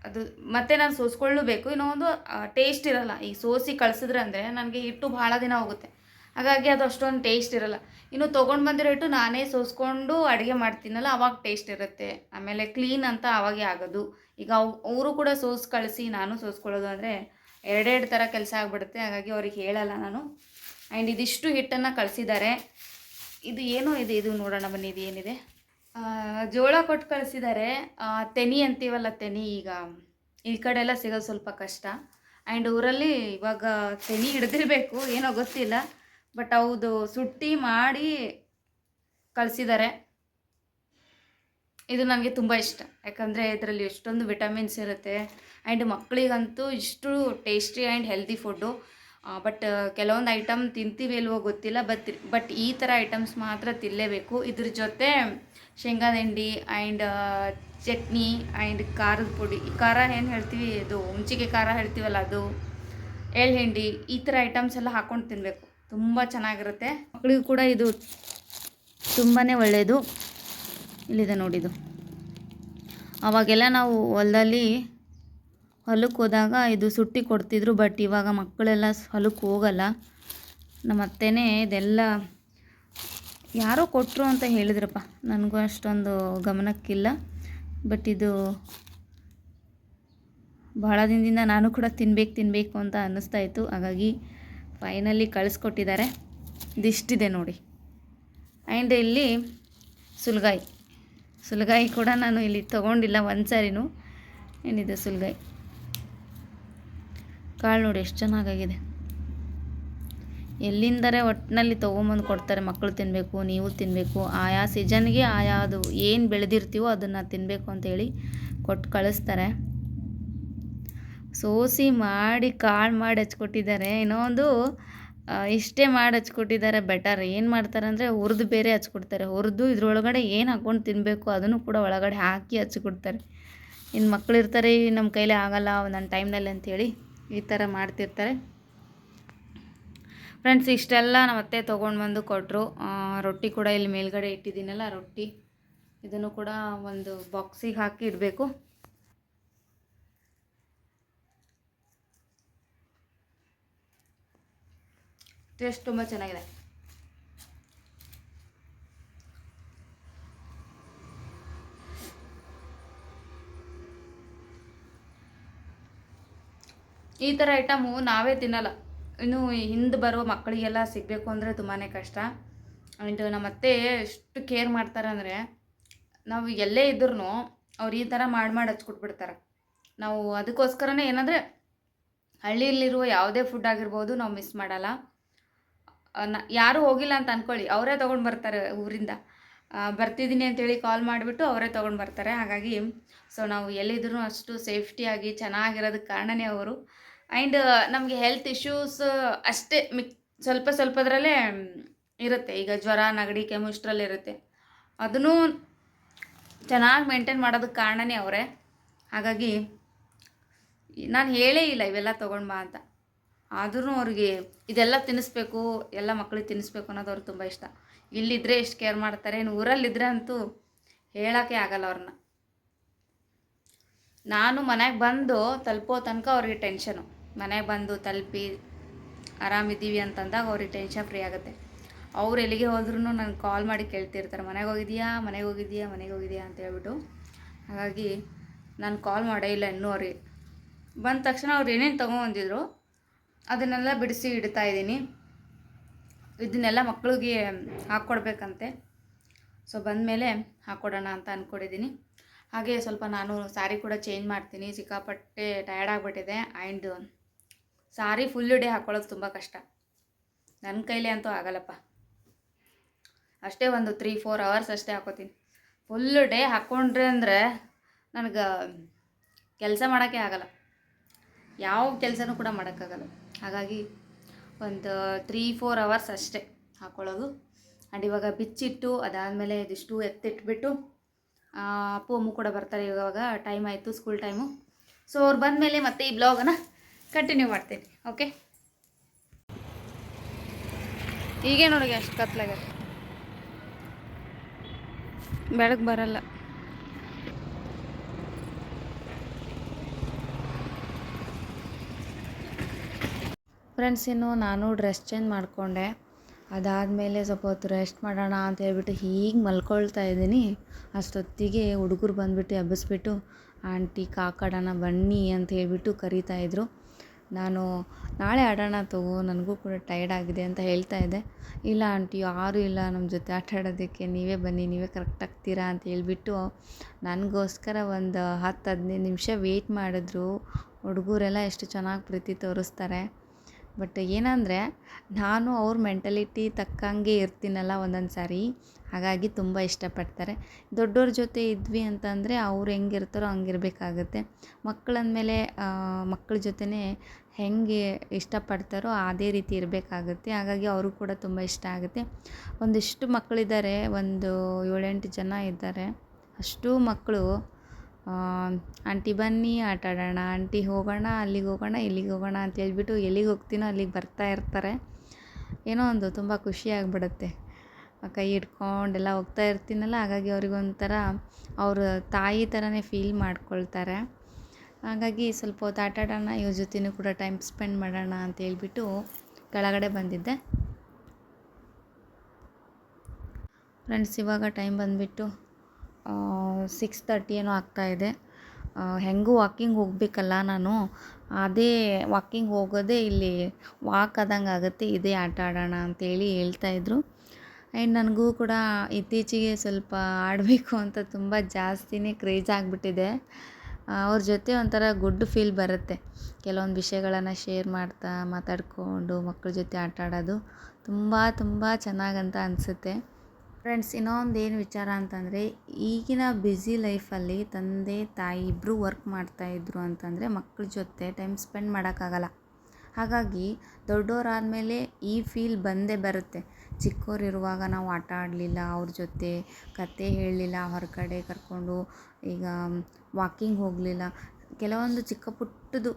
ಅದು ಮತ್ತೆ ನಾನು ಸೋಸ್ಕೊಳ್ಳಬೇಕು. ಇನ್ನೊಂದು ಟೇಸ್ಟ್ ಇರಲ್ಲ. ಈ ಸೋಸಿ ಕಳಿಸಿದ್ರೆ ಅಂದರೆ ನನಗೆ ಹಿಟ್ಟು ಭಾಳ ದಿನ ಹೋಗುತ್ತೆ. ಹಾಗಾಗಿ ಅದು ಅಷ್ಟೊಂದು ಟೇಸ್ಟ್ ಇರಲ್ಲ. ಇನ್ನು ತೊಗೊಂಡು ಬಂದಿರೋ ಹಿಟ್ಟು ನಾನೇ ಸೋಸ್ಕೊಂಡು ಅಡುಗೆ ಮಾಡ್ತೀನಲ್ಲ, ಅವಾಗ ಟೇಸ್ಟ್ ಇರುತ್ತೆ. ಆಮೇಲೆ ಕ್ಲೀನ್ ಅಂತ ಅವಾಗೆ ಆಗೋದು. ಈಗ ಅವರು ಕೂಡ ಸೋಸ್ ಕಳಿಸಿ ನಾನು ಸೋಸ್ಕೊಳ್ಳೋದು ಅಂದರೆ ಎರಡೆರಡು ಥರ ಕೆಲಸ ಆಗಿಬಿಡುತ್ತೆ. ಹಾಗಾಗಿ ಅವ್ರಿಗೆ ಹೇಳಲ್ಲ ನಾನು. ಆ್ಯಂಡ್ ಇದಿಷ್ಟು ಹಿಟ್ಟನ್ನು ಕಳಿಸಿದ್ದಾರೆ. ಇದು ಏನೋ ಇದೆ? ಇದು ನೋಡೋಣ ಬನ್ನಿ ಇದು ಏನಿದೆ ಜೋಳ ಕೊಟ್ಟು ಕಳಿಸಿದ್ದಾರೆ ತೆನಿ ಅಂತೀವಲ್ಲ, ತೆನಿ ಈಗ ಈ ಕಡೆ ಎಲ್ಲ ಸಿಗೋದು ಸ್ವಲ್ಪ ಕಷ್ಟ. ಆ್ಯಂಡ್ ಊರಲ್ಲಿ ಇವಾಗ ತೆನಿ ಹಿಡ್ದಿರ್ಬೇಕು, ಏನೋ ಗೊತ್ತಿಲ್ಲ. ಬಟ್ ಹೌದು, ಸುಟ್ಟಿ ಮಾಡಿ ಕಳಿಸಿದ್ದಾರೆ ಇದು ನನಗೆ ತುಂಬ ಇಷ್ಟ. ಯಾಕಂದರೆ ಇದರಲ್ಲಿ ಎಷ್ಟೊಂದು ವಿಟಮಿನ್ಸ್ ಇರುತ್ತೆ. ಆ್ಯಂಡ್ ಮಕ್ಕಳಿಗಂತೂ ಇಷ್ಟು tasty and healthy food. But ಕೆಲವೊಂದು ಐಟಮ್ ತಿಂತೀವಿ ಇಲ್ವೋ ಗೊತ್ತಿಲ್ಲ ಬಟ್ ಬಟ್ ಈ ಥರ ಐಟಮ್ಸ್ ಮಾತ್ರ ತಿನ್ನಲೇಬೇಕು ಇದ್ರ ಜೊತೆ ಶೇಂಗಾದ ಹಿಂಡಿ ಆ್ಯಂಡ್ ಚಟ್ನಿ ಆ್ಯಂಡ್ ಖಾರದ ಪುಡಿ. ಖಾರ ಏನು ಹೇಳ್ತೀವಿ ಇದು ಹುಂಚಿಗೆ ಖಾರ ಹೇಳ್ತೀವಲ್ಲ ಅದು? ಎಳ್ಳು ಹಿಂಡಿ ಈ ಥರ ಐಟಮ್ಸ್ ಎಲ್ಲ ಹಾಕ್ಕೊಂಡು ತಿನ್ನಬೇಕು ತುಂಬ ಚೆನ್ನಾಗಿರುತ್ತೆ. ಮಕ್ಕಳಿಗೂ ಕೂಡ ಇದು ತುಂಬಾ ಒಳ್ಳೆಯದು ಇಲ್ಲಿದೆ ನೋಡಿದು ಅವಾಗೆಲ್ಲ ನಾವು ಹೊಲದಲ್ಲಿ ಹೊಲಕ್ಕೆ ಹೋದಾಗ ಇದು ಸುಟ್ಟಿ ಕೊಡ್ತಿದ್ರು ಬಟ್ ಇವಾಗ ಮಕ್ಕಳೆಲ್ಲ ಹೊಲಕ್ಕೆ ಹೋಗಲ್ಲ. ನಮ್ಮ ಅತ್ತೆನೇ ಇದೆಲ್ಲ ಯಾರೋ ಕೊಟ್ಟರು ಅಂತ ಹೇಳಿದ್ರಪ್ಪ. ನನಗೂ ಅಷ್ಟೊಂದು ಗಮನಕ್ಕಿಲ್ಲ. ಬಟ್ ಇದು ಭಾಳ ದಿನದಿಂದ ನಾನು ಕೂಡ ತಿನ್ಬೇಕು ತಿನ್ನಬೇಕು ಅಂತ ಅನ್ನಿಸ್ತಾ ಇತ್ತು. ಹಾಗಾಗಿ ಫೈನಲಿ ಕಳಿಸ್ಕೊಟ್ಟಿದ್ದಾರೆ. ಇದಿಷ್ಟಿದೆ ನೋಡಿ. ಆ್ಯಂಡ್ ಇಲ್ಲಿ ಸುಲ್ಗಾಯಿ. ಸುಲ್ಗಾಯಿ ಕೂಡ ನಾನು ಇಲ್ಲಿ ತೊಗೊಂಡಿಲ್ಲ ಒಂದು ಸಾರಿನೂ ಏನಿದೆ ಸುಲ್ಗಾಯಿ? ಕಾಳು ನೋಡಿ ಎಷ್ಟು ಚೆನ್ನಾಗಾಗಿದೆ. ಎಲ್ಲಿಂದರೆ ಒಟ್ಟಿನಲ್ಲಿ ತೊಗೊಂಬಂದು ಕೊಡ್ತಾರೆ ಮಕ್ಕಳು ತಿನ್ನಬೇಕು ನೀವು ತಿನ್ನಬೇಕು ಆಯಾ ಸೀಸನ್ಗೆ ಆಯಾ ಅದು ಏನು ಬೆಳೆದಿರ್ತೀವೋ ಅದನ್ನು ತಿನ್ನಬೇಕು ಅಂತೇಳಿ ಕೊಟ್ಟು ಕಳಿಸ್ತಾರೆ. ಸೋಸಿ ಮಾಡಿ ಕಾಳು ಮಾಡಿ ಹಚ್ಕೊಟ್ಟಿದ್ದಾರೆ. ಇನ್ನೊಂದು ಒಂದು ಇಷ್ಟೇ ಮಾಡಿ ಹಚ್ಕೊಟ್ಟಿದ್ದಾರೆ. ಬೆಟರ್ ಏನು ಮಾಡ್ತಾರೆ ಅಂದರೆ ಹುರಿದು ಬೇರೆ ಹಚ್ಕೊಡ್ತಾರೆ. ಹುರಿದು ಇದ್ರೊಳಗಡೆ ಏನು ಹಾಕ್ಕೊಂಡು ತಿನ್ನಬೇಕು ಅದನ್ನು ಕೂಡ ಒಳಗಡೆ ಹಾಕಿ ಹಚ್ಕೊಡ್ತಾರೆ. ಇನ್ನು ಮಕ್ಕಳು ಇರ್ತಾರೆ ನಮ್ಮ ಕೈಲೇ ಆಗಲ್ಲ ನನ್ನ ಟೈಮ್ನಲ್ಲಿ ಅಂಥೇಳಿ ಈ ಥರ ಮಾಡ್ತಿರ್ತಾರೆ. ಫ್ರೆಂಡ್ಸ್ ಇಷ್ಟೆಲ್ಲ ನಮ್ಮ ಅತ್ತೆ ತೊಗೊಂಡು ಬಂದು ಕೊಟ್ಟರು ರೊಟ್ಟಿ ಕೂಡ ಇಲ್ಲಿ ಮೇಲ್ಗಡೆ ಇಟ್ಟಿದ್ದೀನಲ್ಲ, ರೊಟ್ಟಿ. ಇದನ್ನು ಕೂಡ ಒಂದು ಬಾಕ್ಸಿಗೆ ಹಾಕಿ ಇಡಬೇಕು. ಟೇಸ್ಟ್ ತುಂಬ ಚೆನ್ನಾಗಿದೆ. ಈ ಥರ ಐಟಮು ನಾವೇ ತಿನ್ನಲ್ಲ. ಇನ್ನು ಹಿಂದೆ ಬರುವ ಮಕ್ಕಳಿಗೆಲ್ಲ ಸಿಗಬೇಕು ಅಂದರೆ ತುಂಬಾ ಕಷ್ಟ. ಆ್ಯಂಡ್ ನಮ್ಮ ಅತ್ತೆ ಎಷ್ಟು ಕೇರ್ ಮಾಡ್ತಾರೆ ಅಂದರೆ ನಾವು ಎಲ್ಲೇ ಇದ್ರೂ ಅವ್ರು ಈ ಥರ ಮಾಡಿ ಮಾಡಿ ಹಚ್ಕೊಟ್ಬಿಡ್ತಾರೆ. ನಾವು ಅದಕ್ಕೋಸ್ಕರನೇ ಏನಂದರೆ ಹಳ್ಳಿಯಲ್ಲಿರುವ ಯಾವುದೇ ಫುಡ್ ಆಗಿರ್ಬೋದು ನಾವು ಮಿಸ್ ಮಾಡಲ್ಲ. ನ, ಯಾರೂ ಹೋಗಿಲ್ಲ ಅಂತ ಅಂದ್ಕೊಳ್ಳಿ ಅವರೇ ತೊಗೊಂಡು ಬರ್ತಾರೆ ಊರಿಂದ. ಬರ್ತಿದ್ದೀನಿ ಅಂತೇಳಿ ಕಾಲ್ ಮಾಡಿಬಿಟ್ಟು ಅವರೇ ತೊಗೊಂಡು ಬರ್ತಾರೆ. ಹಾಗಾಗಿ ಸೊ ನಾವು ಎಲ್ಲಿದ್ರೂ ಅಷ್ಟು ಸೇಫ್ಟಿಯಾಗಿ ಚೆನ್ನಾಗಿರೋದಕ್ಕೆ ಕಾರಣನೇ ಅವರು. ಆ್ಯಂಡ್ ನಮಗೆ ಹೆಲ್ತ್ ಇಶ್ಯೂಸ್ ಅಷ್ಟೇ ಮಿಕ್, ಸ್ವಲ್ಪ ಸ್ವಲ್ಪದ್ರಲ್ಲೇ ಇರುತ್ತೆ. ಈಗ ಜ್ವರ, ನೆಗಡಿ, ಕೆಮ್ಮು ಇಷ್ಟರಲ್ಲಿ ಇರುತ್ತೆ. ಅದನ್ನು ಚೆನ್ನಾಗಿ ಮೇಂಟೈನ್ ಮಾಡೋದಕ್ಕೆ ಕಾರಣನೇ ಅವರೇ. ಹಾಗಾಗಿ, ನಾನು ಹೇಳೇ ಇಲ್ಲ, ಇವೆಲ್ಲ ತೊಗೊಂಡು ಬಾ ಅಂತ. ಆದ್ರೂ ಅವ್ರಿಗೆ ಇದೆಲ್ಲ ತಿನ್ನಿಸ್ಬೇಕು ಎಲ್ಲ ಮಕ್ಳಿಗೆ ತಿನ್ನಿಸ್ಬೇಕು ಅನ್ನೋದು ಅವ್ರಿಗೆ ತುಂಬ ಇಷ್ಟ. ಇಲ್ಲಿದ್ದರೆ ಎಷ್ಟು ಕೇರ್ ಮಾಡ್ತಾರೆ. ಇನ್ನು ಊರಲ್ಲಿದ್ದರೆ ಅಂತೂ ಹೇಳೋಕ್ಕೆ ಆಗಲ್ಲ ಅವ್ರನ್ನ. ನಾನು ಮನೆಗೆ ಬಂದು ತಲುಪೋ ತನಕ ಅವ್ರಿಗೆ ಟೆನ್ಷನು ಮನೆಗೆ ಬಂದು ತಲುಪಿ ಆರಾಮಿದ್ದೀವಿ ಅಂತಂದಾಗ ಅವ್ರಿಗೆ ಟೆನ್ಷನ್ ಫ್ರೀ ಆಗುತ್ತೆ. ಅವ್ರು ಎಲ್ಲಿಗೆ ಹೋದ್ರೂ ನಾನು ಕಾಲ್ ಮಾಡಿ ಕೇಳ್ತಿರ್ತಾರೆ, ಮನೆಗೆ ಹೋಗಿದೆಯಾ? ಮನೆಗೆ ಹೋಗಿದ್ಯಾ? ಮನೆಗೆ ಹೋಗಿದ್ಯಾ? ಅಂತ ಹೇಳ್ಬಿಟ್ಟು. ಹಾಗಾಗಿ ನಾನು ಕಾಲ್ ಮಾಡೇ ಇಲ್ಲ ಇನ್ನೂ ಅವ್ರಿಗೆ. ಬಂದ ತಕ್ಷಣ ಅವ್ರು ಏನೇನು ತೊಗೊಂಬಂದಿದ್ರು, ಅದನ್ನೆಲ್ಲ ಬಿಡಿಸಿ ಇಡ್ತಾ ಇದ್ದೀನಿ. ಇದನ್ನೆಲ್ಲ ಮಕ್ಕಳಿಗೆ ಹಾಕ್ಕೊಡ್ಬೇಕಂತೆ ಸೊ ಬಂದಮೇಲೆ ಹಾಕ್ಕೊಡೋಣ ಅಂತ ಅಂದ್ಕೊಂಡಿದ್ದೀನಿ ಹಾಗೆ ಸ್ವಲ್ಪ ನಾನು ಸ್ಯಾರಿ ಕೂಡ ಚೇಂಜ್ ಮಾಡ್ತೀನಿ. ಸಿಕ್ಕಾಪಟ್ಟೆ ಟಯರ್ಡ್ ಆಗಿಬಿಟ್ಟಿದೆ ಆ್ಯಂಡ್ ಸಾರಿ ಫುಲ್ ಡೇ ಹಾಕ್ಕೊಳ್ಳೋದು ತುಂಬ ಕಷ್ಟ. ನನ್ನ ಕೈಲಿ ಅಂತೂ ಆಗಲ್ಲಪ್ಪ. ಅಷ್ಟೇ ಒಂದು ತ್ರೀ ಫೋರ್ ಅವರ್ಸ್ ಅಷ್ಟೇ ಹಾಕೋತೀನಿ. ಫುಲ್ ಡೇ ಹಾಕ್ಕೊಂಡ್ರೆ ಅಂದರೆ ನನಗೆ ಕೆಲಸ ಮಾಡೋಕ್ಕೆ ಆಗಲ್ಲ. ಯಾವ ಕೆಲಸನೂ ಕೂಡ ಮಾಡೋಕ್ಕಾಗಲ್ಲ. ಹಾಗಾಗಿ ಒಂದು ತ್ರೀ ಫೋರ್ ಅವರ್ಸ್ ಅಷ್ಟೇ ಹಾಕ್ಕೊಳ್ಳೋದು ಆ್ಯಂಡ್ ಇವಾಗ ಬಿಚ್ಚಿಟ್ಟು ಅದಾದಮೇಲೆ ಇದಿಷ್ಟು ಎತ್ತಿಟ್ಬಿಟ್ಟು ಅಪ್ಪು, ಅಮ್ಮು ಕೂಡ ಬರ್ತಾರೆ ಇವಾಗ ಟೈಮ್ ಆಯಿತು ಸ್ಕೂಲ್ ಟೈಮು ಸೊ ಅವ್ರು ಬಂದಮೇಲೆ ಮತ್ತೆ ಈ ಬ್ಲಾಗನ್ನು ಕಂಟಿನ್ಯೂ ಮಾಡ್ತೀನಿ ಓಕೆ ಈಗೇ ನೋಡಿ ಅಷ್ಟು ಕತ್ಲಾಗ ಬೆಳಗ್ಗೆ ಬರಲ್ಲ. ಫ್ರೆಂಡ್ಸ್ ಇನ್ನು ನಾನು ಡ್ರೆಸ್ ಚೇಂಜ್ ಮಾಡಿಕೊಂಡೆ. ಅದಾದಮೇಲೆ ಸ್ವಲ್ಪ ಹೊತ್ತು ರೆಸ್ಟ್ ಮಾಡೋಣ ಅಂತ ಹೇಳ್ಬಿಟ್ಟು ಹೀಗೆ ಮಲ್ಕೊಳ್ತಾ ಇದ್ದೀನಿ. ಅಷ್ಟೊತ್ತಿಗೆ ಹುಡುಗರು ಬಂದುಬಿಟ್ಟು ಎಬ್ಬಿಸ್ಬಿಟ್ಟು, ಆಂಟಿ ಕಾಕಡನ ಬನ್ನಿ ಅಂತ ಹೇಳ್ಬಿಟ್ಟು ಕರೀತಾ ಇದ್ರು. ನಾನು ನಾಳೆ ಆಡೋಣ ತಗೋ, ನನಗೂ ಕೂಡ ಟೈರ್ಡ್ ಆಗಿದೆ ಅಂತ ಹೇಳ್ತಾ ಇದ್ದೆ. ಇಲ್ಲ ಆಂಟಿ ಯಾರೂ ಇಲ್ಲ ನಮ್ಮ ಜೊತೆ ಆಟ ಆಡೋದಕ್ಕೆ, ನೀವೇ ಬನ್ನಿ, ನೀವೇ ಕರೆಕ್ಟ್ ಆಗ್ತೀರಾ ಅಂತ ಹೇಳಿಬಿಟ್ಟು ನನಗೋಸ್ಕರ ಒಂದು ಹತ್ತು ಹದಿನೈದು ನಿಮಿಷ ವೇಯ್ಟ್ ಮಾಡಿದ್ರು. ಹುಡುಗರೆಲ್ಲ ಎಷ್ಟು ಚೆನ್ನಾಗಿ ಪ್ರೀತಿ ತೋರಿಸ್ತಾರೆ. ಬಟ್ ಏನಂದರೆ ನಾನು ಅವ್ರ ಮೆಂಟಲಿಟಿ ತಕ್ಕಂಗೆ ಇರ್ತೀನಲ್ಲ ಒಂದೊಂದು ಸಾರಿ, ಹಾಗಾಗಿ ತುಂಬ ಇಷ್ಟಪಡ್ತಾರೆ. ದೊಡ್ಡವ್ರ ಜೊತೆ ಇದ್ವಿ ಅಂತಂದರೆ ಅವ್ರು ಹೆಂಗಿರ್ತಾರೋ ಹಂಗಿರ್ಬೇಕಾಗತ್ತೆ. ಮಕ್ಕಳಂದಮೇಲೆ ಮಕ್ಕಳ ಜೊತೆನೇ ಹೆಂಗೆ ಇಷ್ಟಪಡ್ತಾರೋ ಅದೇ ರೀತಿ ಇರಬೇಕಾಗುತ್ತೆ. ಹಾಗಾಗಿ ಅವರು ಕೂಡ ತುಂಬ ಇಷ್ಟ ಆಗುತ್ತೆ. ಒಂದಿಷ್ಟು ಮಕ್ಕಳಿದ್ದಾರೆ, ಒಂದು ಏಳೆಂಟು ಜನ ಇದ್ದಾರೆ. ಅಷ್ಟೂ ಮಕ್ಕಳು ಆಂಟಿ ಬನ್ನಿ, ಆಟ ಆಡೋಣ, ಆಂಟಿ ಹೋಗೋಣ, ಅಲ್ಲಿಗೆ ಹೋಗೋಣ, ಇಲ್ಲಿಗೆ ಹೋಗೋಣ ಅಂತ ಹೇಳ್ಬಿಟ್ಟು ಎಲ್ಲಿಗೆ ಹೋಗ್ತೀನೋ ಅಲ್ಲಿಗೆ ಬರ್ತಾ ಇರ್ತಾರೆ. ಏನೋ ಒಂದು ತುಂಬ ಖುಷಿ ಆಗಿಬಿಡುತ್ತೆ. ಕೈ ಹಿಡ್ಕೊಂಡೆಲ್ಲ ಹೋಗ್ತಾ ಇರ್ತೀನಲ್ಲ, ಹಾಗಾಗಿ ಅವ್ರಿಗೊಂಥರ ಅವ್ರ ತಾಯಿ ಥರನೇ ಫೀಲ್ ಮಾಡ್ಕೊಳ್ತಾರೆ. ಹಾಗಾಗಿ ಸ್ವಲ್ಪ ಹೊತ್ತು ಆಟ ಆಡೋಣ, ಇವ್ರ ಜೊತೆನೂ ಕೂಡ ಟೈಮ್ ಸ್ಪೆಂಡ್ ಮಾಡೋಣ ಅಂತ ಹೇಳ್ಬಿಟ್ಟು ಕೆಳಗಡೆ ಬಂದಿದ್ದೆ. ಫ್ರೆಂಡ್ಸ್, ಇವಾಗ ಟೈಮ್ ಬಂದುಬಿಟ್ಟು ಸಿಕ್ಸ್ ತರ್ಟಿ ಏನೋ ಆಗ್ತಾಯಿದೆ ಹೆಂಗೂ ವಾಕಿಂಗ್ ಹೋಗಬೇಕಲ್ಲ ನಾನು. ಅದೇ ವಾಕಿಂಗ್ ಹೋಗೋದೇ ಇಲ್ಲಿ ವಾಕ್ ಆದಂಗೆ ಆಗುತ್ತೆ. ಇದೇ ಆಟ ಆಡೋಣ ಅಂತೇಳಿ ಹೇಳ್ತಾಯಿದ್ರು ಆ್ಯಂಡ್ ನನಗೂ ಕೂಡ ಇತ್ತೀಚೆಗೆ ಸ್ವಲ್ಪ ಆಡಬೇಕು ಅಂತ ತುಂಬ ಜಾಸ್ತಿನೇ ಕ್ರೇಜ್ ಆಗಿಬಿಟ್ಟಿದೆ. ಅವ್ರ ಜೊತೆ ಒಂಥರ ಗುಡ್ ಫೀಲ್ ಬರುತ್ತೆ. ಕೆಲವೊಂದು ವಿಷಯಗಳನ್ನು ಶೇರ್ ಮಾಡ್ತಾ ಮಾತಾಡಿಕೊಂಡು ಮಕ್ಕಳ ಜೊತೆ ಆಟ ಆಡೋದು. ತುಂಬ ತುಂಬ ಚೆನ್ನಾಗಂತ ಅನಿಸುತ್ತೆ. ಫ್ರೆಂಡ್ಸ್ ಇನ್ನೊಂದು ಏನು ವಿಚಾರ ಅಂತಂದರೆ, ಈಗಿನ ಬ್ಯುಸಿ ಲೈಫಲ್ಲಿ ತಂದೆ, ತಾಯಿ ಇಬ್ಬರು ವರ್ಕ್ ಮಾಡ್ತಾಯಿದ್ರು ಅಂತಂದರೆ ಮಕ್ಕಳ ಜೊತೆ ಟೈಮ್ ಸ್ಪೆಂಡ್ ಮಾಡೋಕ್ಕಾಗಲ್ಲ. ಹಾಗಾಗಿ ದೊಡ್ಡವರಾದಮೇಲೆ ಈ ಫೀಲ್ ಬಂದೇ ಬರುತ್ತೆ. ಚಿಕ್ಕವರಿರುವಾಗ ನಾವು ಆಟ ಆಡಲಿಲ್ಲ, ಅವ್ರ ಜೊತೆ ಕತೆ ಹೇಳಲಿಲ್ಲ, ಹೊರಗಡೆ ಕರ್ಕೊಂಡು ಈಗ ವಾಕಿಂಗ್ ಹೋಗಲಿಲ್ಲ. ಕೆಲವೊಂದು ಚಿಕ್ಕ ಪುಟ್ಟದು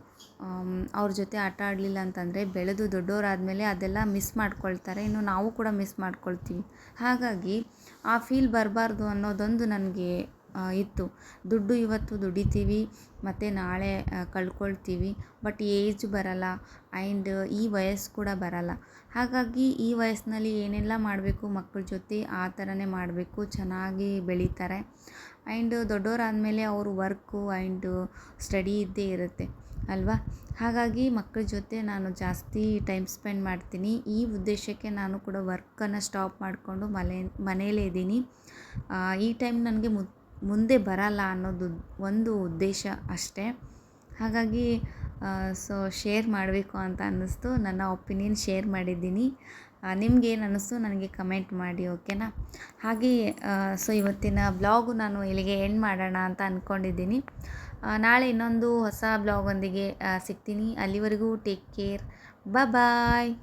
ಅವ್ರ ಜೊತೆ ಆಟ ಆಡಲಿಲ್ಲ ಅಂತಂದರೆ ಬೆಳೆದು ದೊಡ್ಡವರಾದಮೇಲೆ ಅದೆಲ್ಲ ಮಿಸ್ ಮಾಡ್ಕೊಳ್ತಾರೆ. ಇನ್ನು ನಾವು ಕೂಡ ಮಿಸ್ ಮಾಡ್ಕೊಳ್ತೀವಿ. ಹಾಗಾಗಿ ಆ ಫೀಲ್ ಬರಬಾರ್ದು ಅನ್ನೋದೊಂದು ನನಗೆ ಇತ್ತು. ದುಡ್ಡು ಇವತ್ತು ದುಡಿತೀವಿ, ಮತ್ತು ನಾಳೆ ಕಳ್ಕೊಳ್ತೀವಿ. ಬಟ್ ಏಜ್ ಬರಲ್ಲ ಆ್ಯಂಡ್ ಈ ವಯಸ್ಸು ಕೂಡ ಬರಲ್ಲ. ಹಾಗಾಗಿ ಈ ವಯಸ್ಸಿನಲ್ಲಿ ಏನೆಲ್ಲ ಮಾಡಬೇಕು ಮಕ್ಕಳ ಜೊತೆ ಆ ಥರನೇ ಮಾಡಬೇಕು, ಚೆನ್ನಾಗಿ ಬೆಳೀತಾರೆ. ಆ್ಯಂಡ್ ದೊಡ್ಡವರಾದಮೇಲೆ ಅವರು ವರ್ಕು ಆ್ಯಂಡ್ ಸ್ಟಡಿ ಇದ್ದೇ ಇರುತ್ತೆ, ಅಲ್ವಾ? ಹಾಗಾಗಿ ಮಕ್ಕಳ ಜೊತೆ ನಾನು ಜಾಸ್ತಿ ಟೈಮ್ ಸ್ಪೆಂಡ್ ಮಾಡ್ತೀನಿ. ಈ ಉದ್ದೇಶಕ್ಕೆ ನಾನು ಕೂಡ ವರ್ಕನ್ನು ಸ್ಟಾಪ್ ಮಾಡಿಕೊಂಡು ಮನೆ ಮನೆಯಲ್ಲೇ ಇದ್ದೀನಿ. ಈ ಟೈಮ್ ನನಗೆ ಮುಂದೆ ಬರಲ್ಲ ಅನ್ನೋದು ಒಂದು ಉದ್ದೇಶ ಅಷ್ಟೇ. ಹಾಗಾಗಿ ಸೊ, ಶೇರ್ ಮಾಡಬೇಕು ಅಂತ ಅನ್ನಿಸ್ತು. ನನ್ನ ಒಪಿನಿಯನ್ ಶೇರ್ ಮಾಡಿದ್ದೀನಿ. ನಿಮ್ಗೇನು ಅನ್ನಿಸ್ತು ನನಗೆ ಕಮೆಂಟ್ ಮಾಡಿ ಓಕೆನಾ ಹಾಗೆ ಸೊ ಇವತ್ತಿನ ಬ್ಲಾಗು ನಾನು ಇಲ್ಲಿಗೆ ಎಂಡ್ ಮಾಡೋಣ ಅಂತ ಅಂದ್ಕೊಂಡಿದ್ದೀನಿ ನಾಳೆ ಇನ್ನೊಂದು ಹೊಸ ಬ್ಲಾಗೊಂದಿಗೆ ಸಿಗ್ತೀನಿ. ಅಲ್ಲಿವರೆಗೂ ಟೇಕ್ ಕೇರ್ ಬಾಯ್